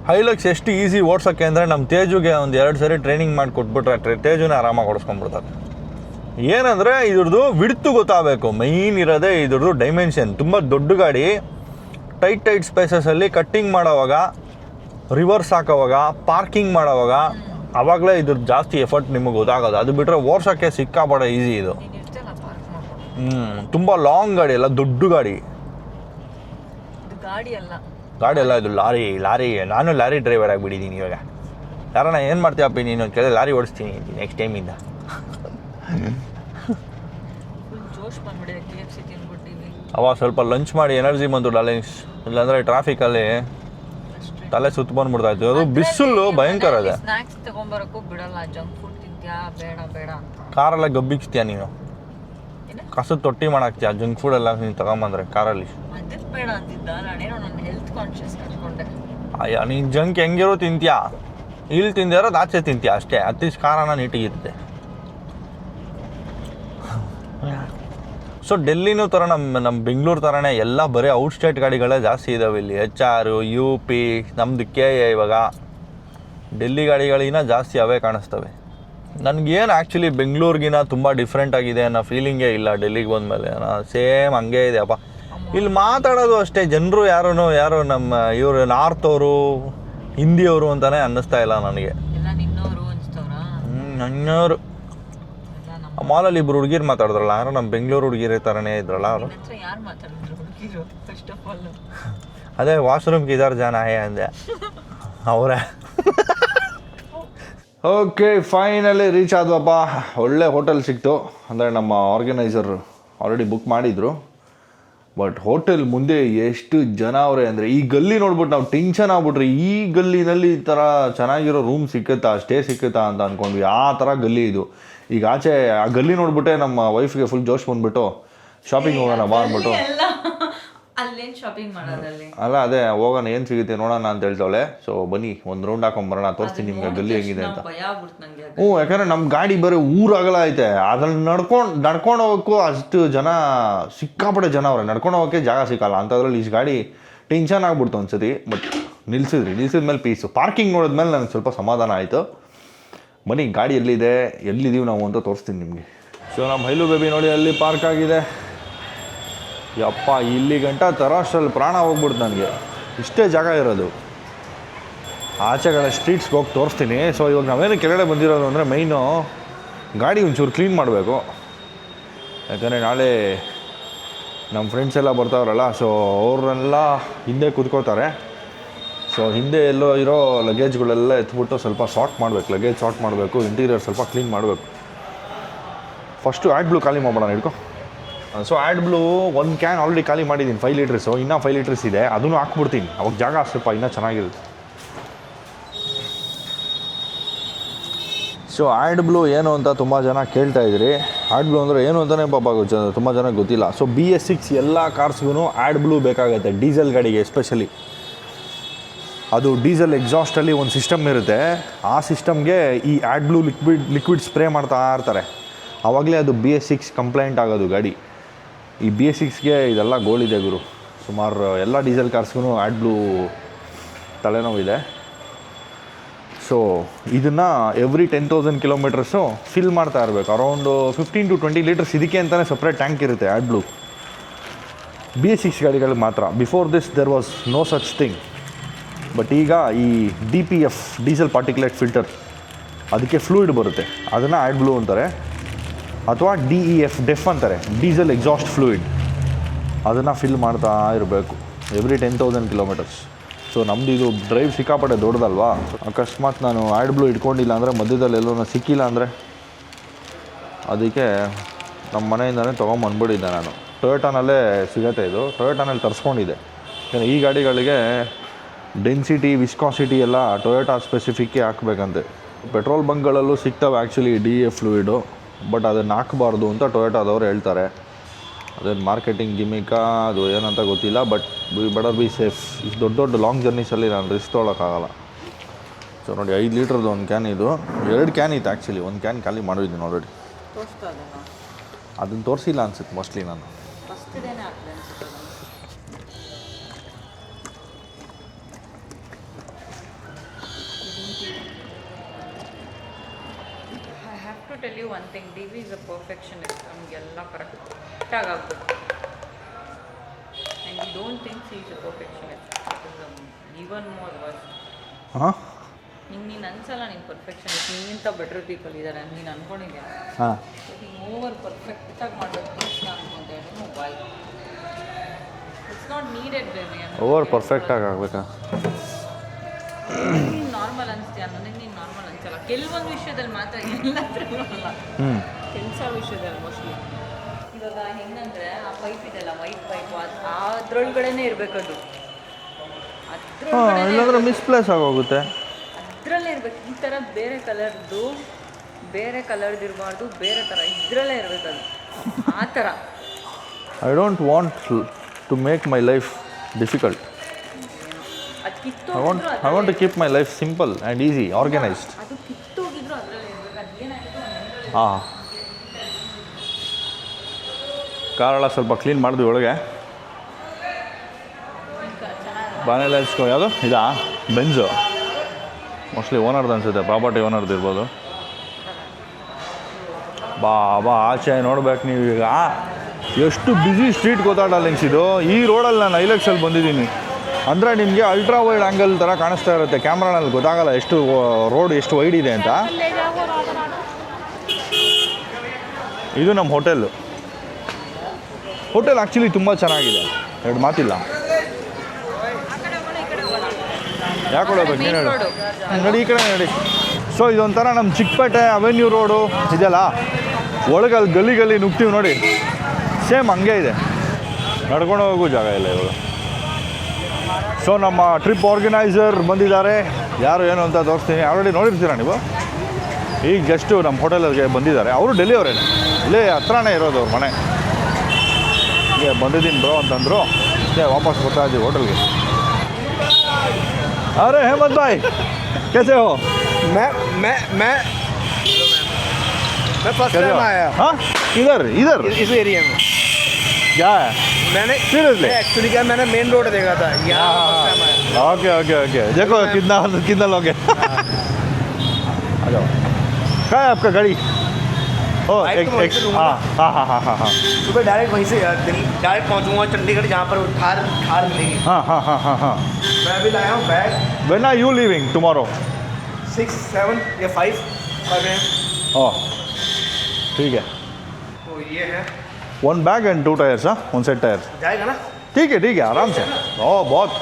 ಹೈಲಕ್ಸ್ ಎಷ್ಟು ಈಸಿ ಓಡ್ಸೋಕ್ಕೆ ಅಂದರೆ ನಮ್ಮ ತೇಜುಗೆ ಒಂದು ಎರಡು ಸರಿ ಟ್ರೈನಿಂಗ್ ಮಾಡಿ ಕೊಟ್ಬಿಟ್ರೆ ಟ್ರೈ ತೇಜುನೇ ಆರಾಮಾಗಿ ಓಡಿಸ್ಕೊಂಡ್ಬಿಡ್ತಾರೆ. ಏನಂದರೆ ಇದ್ರದ್ದು ವಿಡ್ತು ಗೊತ್ತಾಗಬೇಕು. ಮೈನ್ ಇರೋದೇ ಇದ್ರದ್ದು ಡೈಮೆನ್ಷನ್ ತುಂಬ ದೊಡ್ಡ ಗಾಡಿ. ಟೈಟ್ ಟೈಟ್ ಸ್ಪೇಸಸಲ್ಲಿ ಕಟ್ಟಿಂಗ್ ಮಾಡೋವಾಗ ರಿವರ್ಸ್ ಹಾಕೋವಾಗ ಪಾರ್ಕಿಂಗ್ ಮಾಡೋವಾಗ ಆವಾಗಲೇ ಇದ್ರ ಜಾಸ್ತಿ ಎಫರ್ಟ್ ನಿಮಗೆ ಗೊತ್ತಾಗೋದು. ಅದು ಬಿಟ್ಟರೆ ಓಡ್ಸೋಕ್ಕೆ ಸಿಕ್ಕಾಪಡೆ ಈಸಿ ಇದು. ಹ್ಞೂ ತುಂಬ ಲಾಂಗ್ ಗಾಡಿ ಅಲ್ಲ ದೊಡ್ಡ ಗಾಡಿ. ಗಾಡಿ ಅಲ್ಲ. ಇದು ಲಾರಿ ಲಾರಿ. ನಾನು ಲಾರಿ ಡ್ರೈವರ್ ಆಗಿಬಿಟ್ಟಿದ್ದೀನಿ ಇವಾಗ. ಯಾರಣ್ಣ ಏನು ಮಾಡ್ತೀಯಪ್ಪ ನೀನು? ಕೇಳಿ ಲಾರಿ ಓಡಿಸ್ತೀನಿ ನೆಕ್ಸ್ಟ್ ಟೈಮಿಂದ ಅವಾಗ ಸ್ವಲ್ಪ ಲಂಚ್ ಮಾಡಿ ಎನರ್ಜಿ ಬಂತು ಡಾರ್ಲಿಂಗ್ಸ್. ಇಲ್ಲಾಂದರೆ ಟ್ರಾಫಿಕಲ್ಲಿ ತಲೆ ಸುತ್ತ ಬಂದ್ಬಿಡ್ತಾಯಿತ್ತು ಅದು ಬಿಸಿಲು ಭಯಂಕರ ಇದೆ. ಸ್ನಾಕ್ಸ್ ತಗೊಂಬರಕ್ಕೂ ಬಿಡಲ್ಲ ಜಂಕ್ ಫುಡ್ ತಿಂತ್ಯಾ ಬೇಡ ಬೇಡ ಅಂತ. ಕಾರೆಲ್ಲ ಗಬ್ಬಿಕ್ಸ್ತೀಯ ನೀನು? ಕಸ ಕಸದ ತೊಟ್ಟಿ ಮಾಡಾಕ್ತೀಯ? ಜಂಕ್ ಫುಡ್ ಎಲ್ಲ ನೀನು ತಗೊಂಬಂದ್ರೆ ಕಾರಲ್ಲಿ? ಅದಕ್ಕೆ ಬೇಡ ಅಂತಿದ್ದ. ನಾನೇನೋ ನನ್ನ ಹೆಲ್ತ್ ಕಾನ್ಶಿಯಸ್ ಕಟ್ಕೊಂಡೆ. ಅಯ್ಯ ನೀನು ಜಂಕ್ ಹೆಂಗಿರೋ ತಿಂತೀಯಾ? ಇಲ್ಲಿ ತಿಂದಿರೋದು ಆಚೆ ತಿಂತೀಯ ಅಷ್ಟೇ. ಅಟ್ಲೀಸ್ಟ್ ಖಾರನ ನೀಟಿಗಿರುತ್ತೆ ಸೊ ಡೆಲ್ಲಿನೂ ಥರ ನಮ್ಮ ನಮ್ಮ ಬೆಂಗಳೂರು ಥರನೇ ಎಲ್ಲ ಬರೀ ಔಟ್ ಸ್ಟೇಟ್ ಗಾಡಿಗಳೇ ಜಾಸ್ತಿ ಇದಾವೆ ಇಲ್ಲಿ. ಎಚ್ ಆರು ಯು ಪಿ ನಮ್ಮದು ಕೆ ಎ ಇವಾಗ. ಡೆಲ್ಲಿ ಗಾಡಿಗಳಿಗಿನ ಜಾಸ್ತಿ ಅವೇ ಕಾಣಿಸ್ತವೆ. ನನಗೇನು ಆ್ಯಕ್ಚುಲಿ ಬೆಂಗಳೂರಿಗಿನ ತುಂಬ ಡಿಫ್ರೆಂಟ್ ಆಗಿದೆ ಅನ್ನೋ ಫೀಲಿಂಗೇ ಇಲ್ಲ ಡೆಲ್ಲಿಗೆ ಬಂದಮೇಲೆ. ಸೇಮ್ ಹಂಗೆ ಇದೆ ಅಪ್ಪ. ಇಲ್ಲಿ ಮಾತಾಡೋದು ಅಷ್ಟೇ ಜನರು ಯಾರೂ ಯಾರು ನಮ್ಮ ಇವರು ನಾರ್ತ್ ಅವರು ಹಿಂದಿಯವರು ಅಂತಲೇ ಅನ್ನಿಸ್ತಾ ಇಲ್ಲ ನನಗೆ. ಎಲ್ಲ ನಿನ್ನೋರು ಅನ್ಸ್ತವ್ರ ನನ್ನವರು ಎಲ್ಲ ನಮ್ಮ ಆ ಮಾಲಲ್ಲಿ ಇಬ್ರು ಹುಡುಗಿರು ಮಾತಾಡಿದ್ರಲ್ಲ ಯಾರೋ ನಮ್ಮ ಬೆಂಗಳೂರು ಹುಡುಗಿರ ಥರನೇ ಇದ್ರಲ್ಲ ಅವರು? ನಿನ್ನ ಹತ್ರ ಯಾರು ಮಾತಾಡಿದ್ರು? ಹುಡುಗಿರು ಫಸ್ಟ್ ಆಫ್ ಆಲ್ ಅದೇ ವಾಶ್ರೂಮ್ಗೆ ಇದಾರ ಜನ ಹೇ ಅಂದೆ. ಅವರೇ. ಓಕೆ ಫೈನಲಿ ರೀಚ್ ಆದ್ವಪ್ಪ. ಒಳ್ಳೆ ಹೋಟೆಲ್ ಸಿಕ್ತು. ಅಂದರೆ ನಮ್ಮ ಆರ್ಗನೈಸರ್ ಆಲ್ರೆಡಿ ಬುಕ್ ಮಾಡಿದರು. ಬಟ್ ಹೋಟೆಲ್ ಮುಂದೆ ಎಷ್ಟು ಜನ ಅವರೇ ಅಂದರೆ ಈ ಗಲ್ಲಿ ನೋಡ್ಬಿಟ್ಟು ನಾವು ಟೆನ್ಷನ್ ಆಗ್ಬಿಟ್ರಿ, ಈ ಗಲ್ಲಿನಲ್ಲಿ ಈ ಥರ ಚೆನ್ನಾಗಿರೋ ರೂಮ್ ಸಿಕ್ಕುತ್ತಾ ಸ್ಟೇ ಸಿಕ್ಕುತ್ತಾ ಅಂತ ಅಂದ್ಕೊಂಡ್ವಿ ಆ ಥರ ಗಲ್ಲಿ ಇದು. ಈಗ ಆಚೆ ಆ ಗಲ್ಲಿ ನೋಡ್ಬಿಟ್ಟೆ ನಮ್ಮ ವೈಫ್ಗೆ ಫುಲ್ ಜೋಶ್ ಬಂದ್ಬಿಟ್ಟು ಶಾಪಿಂಗ್ ಹೋಗೋಣ ಬಾ ಅಂದ್ಬಿಟ್ಟು. ಅಲ್ಲೇನ್ ಶಾಪಿಂಗ್ ಮಾಡೋದಲ್ಲಿ ಅಲ್ಲ ಅದೇ ಹೋಗೋಣ ಏನು ಸಿಗುತ್ತೆ ನೋಡೋಣ ಅಂತ ಹೇಳ್ತಾಳೆ ಸೊ ಬನ್ನಿ ಒಂದು ರೌಂಡ್ ಹಾಕೊಂಬರೋಣ ತೋರಿಸ್ತೀನಿ ನಿಮ್ಗೆ ಗಲ್ಲಿ ಹೆಂಗಿದೆ ಅಂತ. ಭಯ ಆಗ್ಬಿಡ್ತು ಹ್ಞೂ ಯಾಕಂದ್ರೆ ನಮ್ಮ ಗಾಡಿ ಬರೀ ಊರಾಗಲ್ಲ ಐತೆ. ಅದ್ರಲ್ಲಿ ನಡ್ಕೊಂಡು ನಡ್ಕೊಂಡು ಹೋಗೋಕ್ಕೂ ಅಷ್ಟು ಜನ ಸಿಕ್ಕಾಪಟ್ಟೆ ಜನ ಅವ್ರೆ. ನಡ್ಕೊಂಡು ಹೋಗೋಕ್ಕೆ ಜಾಗ ಸಿಕ್ಕಲ್ಲ. ಅಂಥದ್ರಲ್ಲಿ ಈ ಗಾಡಿ ಟೆನ್ಷನ್ ಆಗ್ಬಿಡ್ತು ಒಂದ್ಸತಿ. ಬಟ್ ನಿಲ್ಸಿದ್ರಿ. ನಿಲ್ಸಿದ ಮೇಲೆ ಪೀಸು ಪಾರ್ಕಿಂಗ್ ನೋಡಿದ್ಮೇಲೆ ನನಗೆ ಸ್ವಲ್ಪ ಸಮಾಧಾನ ಆಯಿತು. ಬನ್ನಿ ಗಾಡಿ ಎಲ್ಲಿದೆ ಎಲ್ಲಿದ್ದೀವಿ ನಾವು ಅಂತ ತೋರಿಸ್ತೀನಿ ನಿಮಗೆ. ಸೊ ನಮ್ಮ ಹೈಲು ಬೇಬಿ ನೋಡಿ ಅಲ್ಲಿ ಪಾರ್ಕ್ ಆಗಿದೆ. ಯಪ್ಪ, ಇಲ್ಲಿ ಗಂಟ ತರಾಷ್ಟ್ರಲ್ಲಿ ಪ್ರಾಣ ಹೋಗ್ಬಿಡ್ತು ನನಗೆ. ಇಷ್ಟೇ ಜಾಗ ಇರೋದು. ಆಚೆಗಳ ಸ್ಟ್ರೀಟ್ಸ್ಗೆ ಹೋಗಿ ತೋರಿಸ್ತೀನಿ. ಸೊ ಇವಾಗ ನಾವೇನು ಕೆಳಗಡೆ ಬಂದಿರೋದು ಅಂದರೆ ಮೈನು ಗಾಡಿ ಒಂಚೂರು ಕ್ಲೀನ್ ಮಾಡಬೇಕು. ಯಾಕಂದರೆ ನಾಳೆ ನಮ್ಮ ಫ್ರೆಂಡ್ಸ್ ಎಲ್ಲ ಬರ್ತಾವ್ರಲ್ಲ ಸೊ ಅವ್ರನ್ನೆಲ್ಲ ಹಿಂದೆ ಕೂತ್ಕೋತಾರೆ ಸೊ ಹಿಂದೆ ಎಲ್ಲೋ ಇರೋ ಲಗೇಜ್ಗಳೆಲ್ಲ ಎತ್ಬಿಟ್ಟು ಸ್ವಲ್ಪ ಸಾರ್ಟ್ ಮಾಡಬೇಕು. ಲಗೇಜ್ ಸಾರ್ಟ್ ಮಾಡಬೇಕು ಇಂಟೀರಿಯರ್ ಸ್ವಲ್ಪ ಕ್ಲೀನ್ ಮಾಡಬೇಕು. ಫಸ್ಟು ಆ್ಯಡ್ ಬ್ಲೂ ಖಾಲಿ ಮಾಡೋಣ ಹಿಡ್ಕೊ. ಸೊ ಆ್ಯಡ್ ಬ್ಲೂ ಒಂದು ಕ್ಯಾನ್ ಆಲ್ರೆಡಿ ಖಾಲಿ ಮಾಡಿದ್ದೀನಿ ಫೈವ್ ಲೀಟರ್ಸು ಇನ್ನೂ ಫೈವ್ ಲೀಟರ್ಸ್ ಇದೆ. ಅದನ್ನು ಹಾಕ್ಬಿಡ್ತೀನಿ. ಅವಾಗ ಜಾಗ ಸ್ವಲ್ಪ ಇನ್ನೂ ಚೆನ್ನಾಗಿರುತ್ತೆ. ಸೊ ಆ್ಯಡ್ ಬ್ಲೂ ಏನು ಅಂತ ತುಂಬ ಜನ ಕೇಳ್ತಾ ಇದ್ರಿ. ಆ್ಯಡ್ ಬ್ಲೂ ಅಂದರೆ ಏನು ಅಂತಲೇ ಪಾಪ ತುಂಬ ಜನ ಗೊತ್ತಿಲ್ಲ. ಸೊ ಬಿ ಎಸ್ ಸಿಕ್ಸ್ ಎಲ್ಲ ಕಾರ್ಸ್ಗೂ ಆ್ಯಡ್ ಬ್ಲೂ ಬೇಕಾಗುತ್ತೆ, ಡೀಸೆಲ್ ಗಾಡಿಗೆ ಎಸ್ಪೆಷಲಿ ಅದು ಡೀಸೆಲ್ ಎಕ್ಸಾಸ್ಟಲ್ಲಿ ಒಂದು ಸಿಸ್ಟಮ್ ಇರುತ್ತೆ. ಆ ಸಿಸ್ಟಮ್ಗೆ ಈ AdBlue liquid liquid spray ಮಾಡ್ತಾ ಇರ್ತಾರೆ. ಆವಾಗಲೇ ಅದು ಬಿ ಎಸ್ ಸಿಕ್ಸ್ ಕಂಪ್ಲೇಂಟ್ ಆಗೋದು ಗಾಡಿ. ಈ ಬಿ ಎಸ್ ಸಿಕ್ಸ್ಗೆ ಇದೆಲ್ಲ ಇದೆ ಗುರು. ಸುಮಾರು, ಎಲ್ಲ ಡೀಸೆಲ್ ಕಾರ್ಸ್ಗೂ ಆ್ಯಡ್ ಬ್ಲೂ ತಲೆನೋವಿದೆ ಸೊ ಇದನ್ನು every ten thousand kilometres fill ಮಾಡ್ತಾ ಇರಬೇಕು. Around fifteen to twenty litres ಇದಕ್ಕೆ ಅಂತಲೇ ಸಪ್ರೇಟ್ ಟ್ಯಾಂಕ್ ಇರುತ್ತೆ AdBlue B S six ಗಾಡಿಗಳಿಗೆ ಮಾತ್ರ. Before this there was no such thing but ಈಗ ಈ D P F diesel particulate filter ಅದಕ್ಕೆ ಫ್ಲೂಯಿಡ್ ಬರುತ್ತೆ. ಅದನ್ನು ಆ್ಯಡ್ ಬ್ಲೂ ಅಂತಾರೆ. ಅಥವಾ ಡಿ ಇ ಎಫ್ ಡೆಫ್ ಅಂತಾರೆ ಡೀಸೆಲ್ ಎಕ್ಸಾಸ್ಟ್ ಫ್ಲೂಯಿಡ್ ಅದನ್ನು ಫಿಲ್ ಮಾಡ್ತಾ ಇರಬೇಕು. Every ten thousand kilometres so ನಮ್ಮದು ಇದು ಡ್ರೈವ್ ಸಿಕ್ಕಾಪಟ್ಟೆ ದೊಡ್ಡದಲ್ವಾ? ಅಕಸ್ಮಾತ್ ನಾನು ಆ್ಯಡ್ ಬ್ಲೂ ಇಟ್ಕೊಂಡಿಲ್ಲ ಅಂದರೆ ಮಧ್ಯದಲ್ಲಿ ಎಲ್ಲೋ ಸಿಕ್ಕಿಲ್ಲ ಅಂದರೆ ಅದಕ್ಕೆ ನಮ್ಮ ಮನೆಯಿಂದನೇ ತೊಗೊಂಬಂದ್ಬಿಟ್ಟಿದ್ದೆ ನಾನು. ಟೊಯೋಟಾನಲ್ಲೇ ಸಿಗತ್ತೆ ಇದು. ಟೊಯೋಟಾನಲ್ಲಿ ತರಿಸ್ಕೊಂಡಿದ್ದೆ. ಯಾಕಂದರೆ ಈ ಗಾಡಿಗಳಿಗೆ ಡೆನ್ಸಿಟಿ ವಿಸ್ಕಾಸಿಟಿ ಎಲ್ಲ ಟೊಯೋಟಾ ಸ್ಪೆಸಿಫಿಕ್ಕೇ ಹಾಕಬೇಕಂತೆ. ಪೆಟ್ರೋಲ್ ಬಂಕ್ಗಳಲ್ಲೂ ಸಿಗ್ತವೆ actually D A fluid but ಅದನ್ನು ಹಾಕಬಾರ್ದು ಅಂತ ಟೊಯೋಟಾದವ್ರು ಹೇಳ್ತಾರೆ. ಅದೇನು ಮಾರ್ಕೆಟಿಂಗ್ ಗಿಮಿಕಾ ಅದು ಏನಂತ ಗೊತ್ತಿಲ್ಲ but be better be safe ಇಷ್ಟು ದೊಡ್ಡ ದೊಡ್ಡ ಲಾಂಗ್ ಜರ್ನೀಸಲ್ಲಿ ನಾನು ರಿಸ್ಕ್ ತೊಗೊಳಕ್ಕಾಗಲ್ಲ. ಸೊ ನೋಡಿ ಐದು ಲೀಟ್ರದ್ದು ಒಂದು ಕ್ಯಾನ್ ಇದು. ಎರಡು ಕ್ಯಾನ್ ಇತ್ತು ಆ್ಯಕ್ಚುಲಿ ಒಂದು ಕ್ಯಾನ್ ಖಾಲಿ ಮಾಡಿದ್ದೀನಿ ಆಲ್ರೆಡಿ ಅದನ್ನು ತೋರಿಸಿಲ್ಲ ಅನ್ಸುತ್ತೆ ಮೋಸ್ಟ್ಲಿ ನಾನು. You one thing D V is a perfectionist ನಮಗೆಲ್ಲ ಕರೆಕ್ಟಾಗಿ ಆಗ್ಬೇಕು and you don't think is a perfectionist even more worse ನಿಂಗೆ ನೀನು ಅನ್ಸಲ್ಲ ನೀನು ಪರ್ಫೆಕ್ಷನಿಸ್ಟ್ ನಿನ್ನಿಂತ ಬೆಟರ್ ಪೀಪಲ್ ಇದ್ದಾರೆ ನೀನು ಅನ್ಕೊಂಡಿದ್ಯಾ? ಹಾಂ. ಓವರ್ ಪರ್ಫೆಕ್ಟಾಗಿ ಮಾಡಬೇಕು ಅಂತ ಅನ್ಕೊಂತೇಳಿ mobile it's not needed baby over ಪರ್ಫೆಕ್ಟಾಗಿ ಆಗಬೇಕಾ? ನಾರ್ಮಲ್ ಅನಿಸ್ತೀಯ ನನಗೆ ನೀನು ಕೆಲವೊಂದು ವಿಷಯದಲ್ಲಿ ಮಾತ್ರ ಎಲ್ಲದ್ರಲ್ಲೂ ಅಲ್ಲ ಕೆಲಸ ವಿಷಯದಲ್ಲಿ ಮೋಸ್ಟ್ಲಿ ಇವಾಗ ಹೆಂಗಂದ್ರೆ ಆ ಪೈಪ್ ಇದೆಲ್ಲ ವೈಟ್ ಪೈಪ್ ಅದ್ರೊಳಗಡೆನೇ ಇರಬೇಕದು ಇಲ್ಲಾಂದ್ರೆ ಮಿಸ್ಪ್ಲೇಸ್ ಆಗೋಗುತ್ತೆ. ಅದರಲ್ಲೇ ಇರ್ಬೇಕು. ಈ ಥರ ಬೇರೆ ಕಲರ್ದು ಬೇರೆ ಕಲರ್ದು ಇರಬಾರ್ದು ಬೇರೆ ಥರ ಇದ್ರಲ್ಲೇ ಇರಬೇಕು ಅದು. ಆ ಥರ I don't want to make my life difficult ಅದು ಕಿತ್ತು I want I want to keep my life simple and easy organised ಅದು ಕಿತ್ತೋಗಿದ್ರು ಅದರಲ್ಲೇ ಇರಬೇಕು ಅದು ಏನಾಗಿತ್ತು ಹಾಂ. ಕಾರಲ್ಲ ಸ್ವಲ್ಪ ಕ್ಲೀನ್ ಮಾಡಿದ್ವಿ ಒಳಗೆ. ಬಾನೆಲ್ಲ ಇಸ್ಕೊ ಯಾವುದು? ಇದಾ? ಬೆಂಜು. ಮೋಸ್ಟ್ಲಿ ಓನರ್ದು ಅನಿಸುತ್ತೆ ಪ್ರಾಪರ್ಟಿ ಓನರ್ದು ಇರ್ಬೋದು. ಬಾ ಬಾ, ಆಚೆ ನೋಡ್ಬೇಕು ನೀವು ಈಗ. ಎಷ್ಟು ಬ್ಯುಸಿ ಸ್ಟ್ರೀಟ್ ಲಿಂಕ್ಸ್ ಇದು. ಈ ರೋಡಲ್ಲಿ ನಾನು ಐಲೆಕ್ಸಲ್ಲಿ ಬಂದಿದ್ದೀನಿ. ಅಂದರೆ ನಿಮಗೆ ಅಲ್ಟ್ರಾ ವೈಡ್ ಆ್ಯಂಗಲ್ ಥರ ಕಾಣಿಸ್ತಾ ಇರುತ್ತೆ. ಕ್ಯಾಮ್ರಾನಲ್ಲಿ ಗೊತ್ತಾಗಲ್ಲ ಎಷ್ಟು ರೋಡ್ ಎಷ್ಟು ವೈಡ್ ಇದೆ ಅಂತ. ಇದು ನಮ್ಮ ಹೋಟೆಲ್ಲು ಹೋಟೆಲ್ ಆ್ಯಕ್ಚುಲಿ ತುಂಬ ಚೆನ್ನಾಗಿದೆ. ಎರಡು ಮಾತಿಲ್ಲ. ಯಾಕೆ ಹ್ಮ್, ನಡಿ ಈ ಕಡೆ ನಡಿ. ಸೊ ಇದೊಂಥರ ನಮ್ಮ ಚಿಕ್ಕಪೇಟೆ ಅವೆನ್ಯೂ ರೋಡು ಇದೆಯಲ್ಲ? ಒಳಗೆ ಅಲ್ಲಿ ಗಲ್ಲಿ ಗಲ್ಲಿ ನುಗ್ತೀವಿ ನೋಡಿ. ಸೇಮ್ ಹಂಗೆ ಇದೆ. ನಡ್ಕೊಂಡು ಹೋಗೋ ಜಾಗ ಇಲ್ಲ ಇವಾಗ. ಸೊ ನಮ್ಮ ಟ್ರಿಪ್ ಆರ್ಗನೈಸರ್ ಬಂದಿದ್ದಾರೆ. ಯಾರು ಏನು ಅಂತ ತೋರಿಸ್ತೀನಿ. ಆಲ್ರೆಡಿ ನೋಡಿರ್ತೀರಾ ನೀವು? ಈಗ ಜಸ್ಟು ನಮ್ಮ ಹೋಟೆಲ್ಗೆ ಬಂದಿದ್ದಾರೆ. ಅವರು ಡೆಲ್ಲಿ ಅವರೇನೆ ಇಲ್ಲೇ ಹತ್ರನೇ ಇರೋದು ಅವ್ರ ಮನೆ ಹೀಗೆ ಬಂದಿದ್ದೀನಿ ಬ್ರೋ ಅಂತಂದರು ಅಷ್ಟೇ ವಾಪಸ್ ಬರ್ತಾ ಇದ್ದೀವಿ ಹೋಟೆಲ್ಗೆ अरे हेमंत भाई कैसे हो मैं मैं मैं मैं फर्स्ट कैसे टाइम हो आया हाँ इधर इधर इस एरिया में क्या है मैंने Seriously? एक्चुअली क्या मैंने मेन रोड देखा था यहाँ फर्स्ट टाइम आया ओके ओके ओके देखो कितना कितना लोग हैं आ जाओ क्या है आपका गाड़ी ओ एक तो एक से हाँ हाँ हाँ हाँ हाँ सुबह डायरेक्ट वहीं से डायरेक्ट पहुँचूँगा चंडीगढ़ जहाँ पर थार थार मिलेगी। हाँ हाँ हाँ हाँ हाँ। मैं अभी लाया हूँ bag. When are you living tomorrow six seven या फाइव फाइव एम ओ ठीक है। तो ये है। One bag and two tyres हाँ? वन सेट टायर जाएगा ना? ठीक है ठीक है आराम से। ओ बहुत।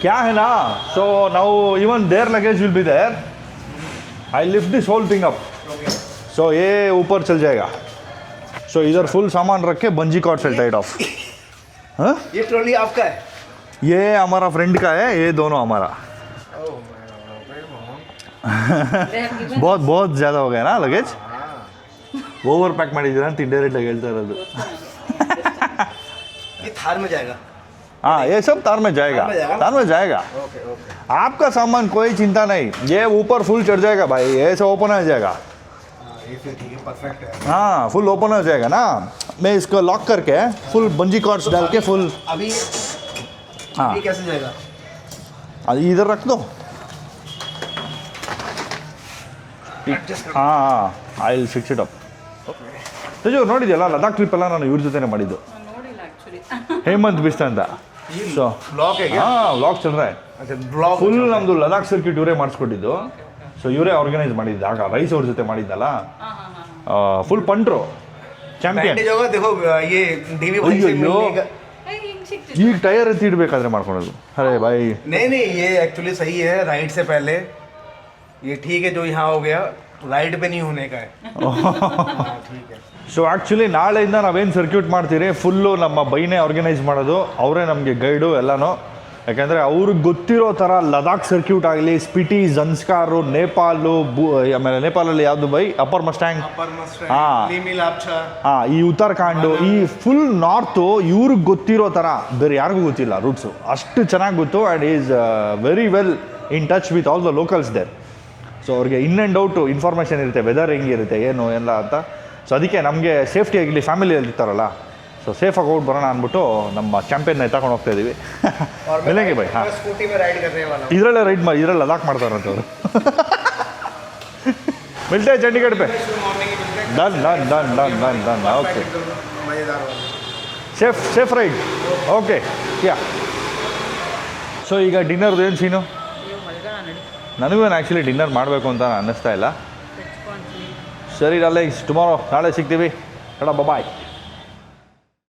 क्या है ना? So now even there luggage will be there I lift this whole thing up सो ये ऊपर चल जाएगा सो इधर फुल सामान रख के बंजी कॉर्ड से टाइड ऑफ हाँ ये ट्रॉली आपका है ये हमारा फ्रेंड का है ये दोनों हमारा *laughs* बहुत बहुत ज़्यादा हो गया ना लगेज ಓವರ್ ಪ್ಯಾಕ್ ಮಾಡಿದ್ದೀರಾ ಅಂತ ಇಂಡೈರೆಕ್ಟಾಗಿ ಹೇಳ್ತಾ ಇರೋದು ये थार में जाएगा हाँ ये सब तार में जाएगा तार में जाएगा? तार में जाएगा ओके ओके आपका सामान कोई चिंता नहीं ये ऊपर फुल चढ़ जाएगा भाई ऐसे ओपन हो जाएगा हाँ फुल ओपन हो जाएगा ना मैं इसको लॉक करके फुल बंजी कॉर्ड्स डाल के फुल अभी हाँ कैसे जाएगा अभी इधर रख दो ಹಾಂ I will fix it up ನಿಜ ನೋಡಿದ್ಯಲ್ಲ ಲಡಾಖ್ ಟ್ರಿಪ್ ಎಲ್ಲ ನಾನು ಇವ್ರ ಜೊತೆನೇ ಮಾಡಿದ್ದು. ಹೇಮಂತ್ ಬಿಸ್ತ ಅಂತ. ಸೊ ಹಾಂ ವ್ಲಾಗ್ ಚಂದ್ರ ಫುಲ್ ನಮ್ಮದು ಲಡಾಖ್ ಸರ್ಕ್ಯೂಟ್ ಇವರೇ ಮಾಡಿಸ್ಕೊಟ್ಟಿದ್ದು. ಸೊ ಇವರೇ ಆರ್ಗನೈಸ್ ಮಾಡಿದ್ದು. ಆಗ ರೈಸ್ ಅವ್ರ ಜೊತೆ ಮಾಡಿದ್ದಲ್ಲ? ಫುಲ್ ಪಂಟ್ರು ಚಾಂಪಿಯನ್ ಈಗ ಟೈರ್ ಅಂತ ಇಡ್ಬೇಕಾದ್ರೆ ಮಾಡ್ಕೊಳೋದು. ಅರೇ ಬಾಯ್. नहीं नहीं ये एक्चुअली सही है राइड से पहले ये ठीक है जो यहाँ हो गया राइड ಸೊ ಆ್ಯಕ್ಚುಲಿ ನಾಳೆಯಿಂದ ನಾವೇನು ಸರ್ಕ್ಯೂಟ್ ಮಾಡ್ತೀರಿ? ಫುಲ್ಲು ನಮ್ಮ ಬೈನೇ ಆರ್ಗನೈಸ್ ಮಾಡೋದು. ಅವರೇ ನಮಗೆ ಗೈಡು ಎಲ್ಲನೂ. ಯಾಕೆಂದರೆ ಅವ್ರಿಗೆ ಗೊತ್ತಿರೋ ಥರ ಲದಾಖ್ ಸರ್ಕ್ಯೂಟ್ ಆಗಲಿ ಸ್ಪಿಟಿ ಜನ್ಸ್ಕಾರು ನೇಪಾಲು ಬೂ ಆಮೇಲೆ ನೇಪಾಲಲ್ಲಿ ಯಾವುದು ಬೈ? ಅಪ್ಪರ್ ಮಸ್ಟ್ಯಾಂಗ್ ಹಾಂ. ಈ ಉತ್ತರಾಖಂಡು ಈ ಫುಲ್ ನಾರ್ತು ಇವ್ರಿಗೆ ಗೊತ್ತಿರೋ ಥರ ಬೇರೆ ಯಾರಿಗೂ ಗೊತ್ತಿಲ್ಲ ರೂಟ್ಸು ಅಷ್ಟು ಚೆನ್ನಾಗಿ ಗೊತ್ತು and is very well in touch with all the locals there so ಅವ್ರಿಗೆ ಇನ್ ಆ್ಯಂಡ್ ಔಟು ಇನ್ಫಾರ್ಮೇಷನ್ ಇರುತ್ತೆ ವೆದರ್ ಹೆಂಗಿರುತ್ತೆ ಏನು ಎಲ್ಲ ಅಂತ. ಸೊ ಅದಕ್ಕೆ ನಮಗೆ ಸೇಫ್ಟಿ ಆಗಲಿ ಫ್ಯಾಮಿಲಿಯಲ್ಲಿ ಇರ್ತಾರಲ್ಲ. ಸೊ ಸೇಫಾಗಿ ಹೋಗಿ ಬರೋಣ ಅಂದ್ಬಿಟ್ಟು ನಮ್ಮ ಚಾಂಪಿಯನ್ನ ತಗೊಂಡು ಹೋಗ್ತಾ ಇದ್ದೀವಿ ಬೆಳಗ್ಗೆ ಬೈ ಹಾಂ. ಇದರಲ್ಲೇ ರೈಡ್ ಮಾಡಿ ಇದರಲ್ಲ ಲಾಕ್ ಮಾಡ್ತಾರಂತ ಅವರು. ಮಿಲ್ಟೇ ಚಂಡಿ pay done done done done done done okay safe safe ride okay yeah so ಈಗ ಡಿನ್ನರ್ದು ಏನು ಸೀನು ನನಗೂ ಆ್ಯಕ್ಚುಲಿ ಡಿನ್ನರ್ ಮಾಡಬೇಕು ಅಂತ ಅನ್ನಿಸ್ತಾ ಇಲ್ಲ. ಸರಿ ಅಲ್ಲೇ ಟುಮಾರೋ ನಾಳೆ ಸಿಗ್ತೀವಿ. ಬಾಯ್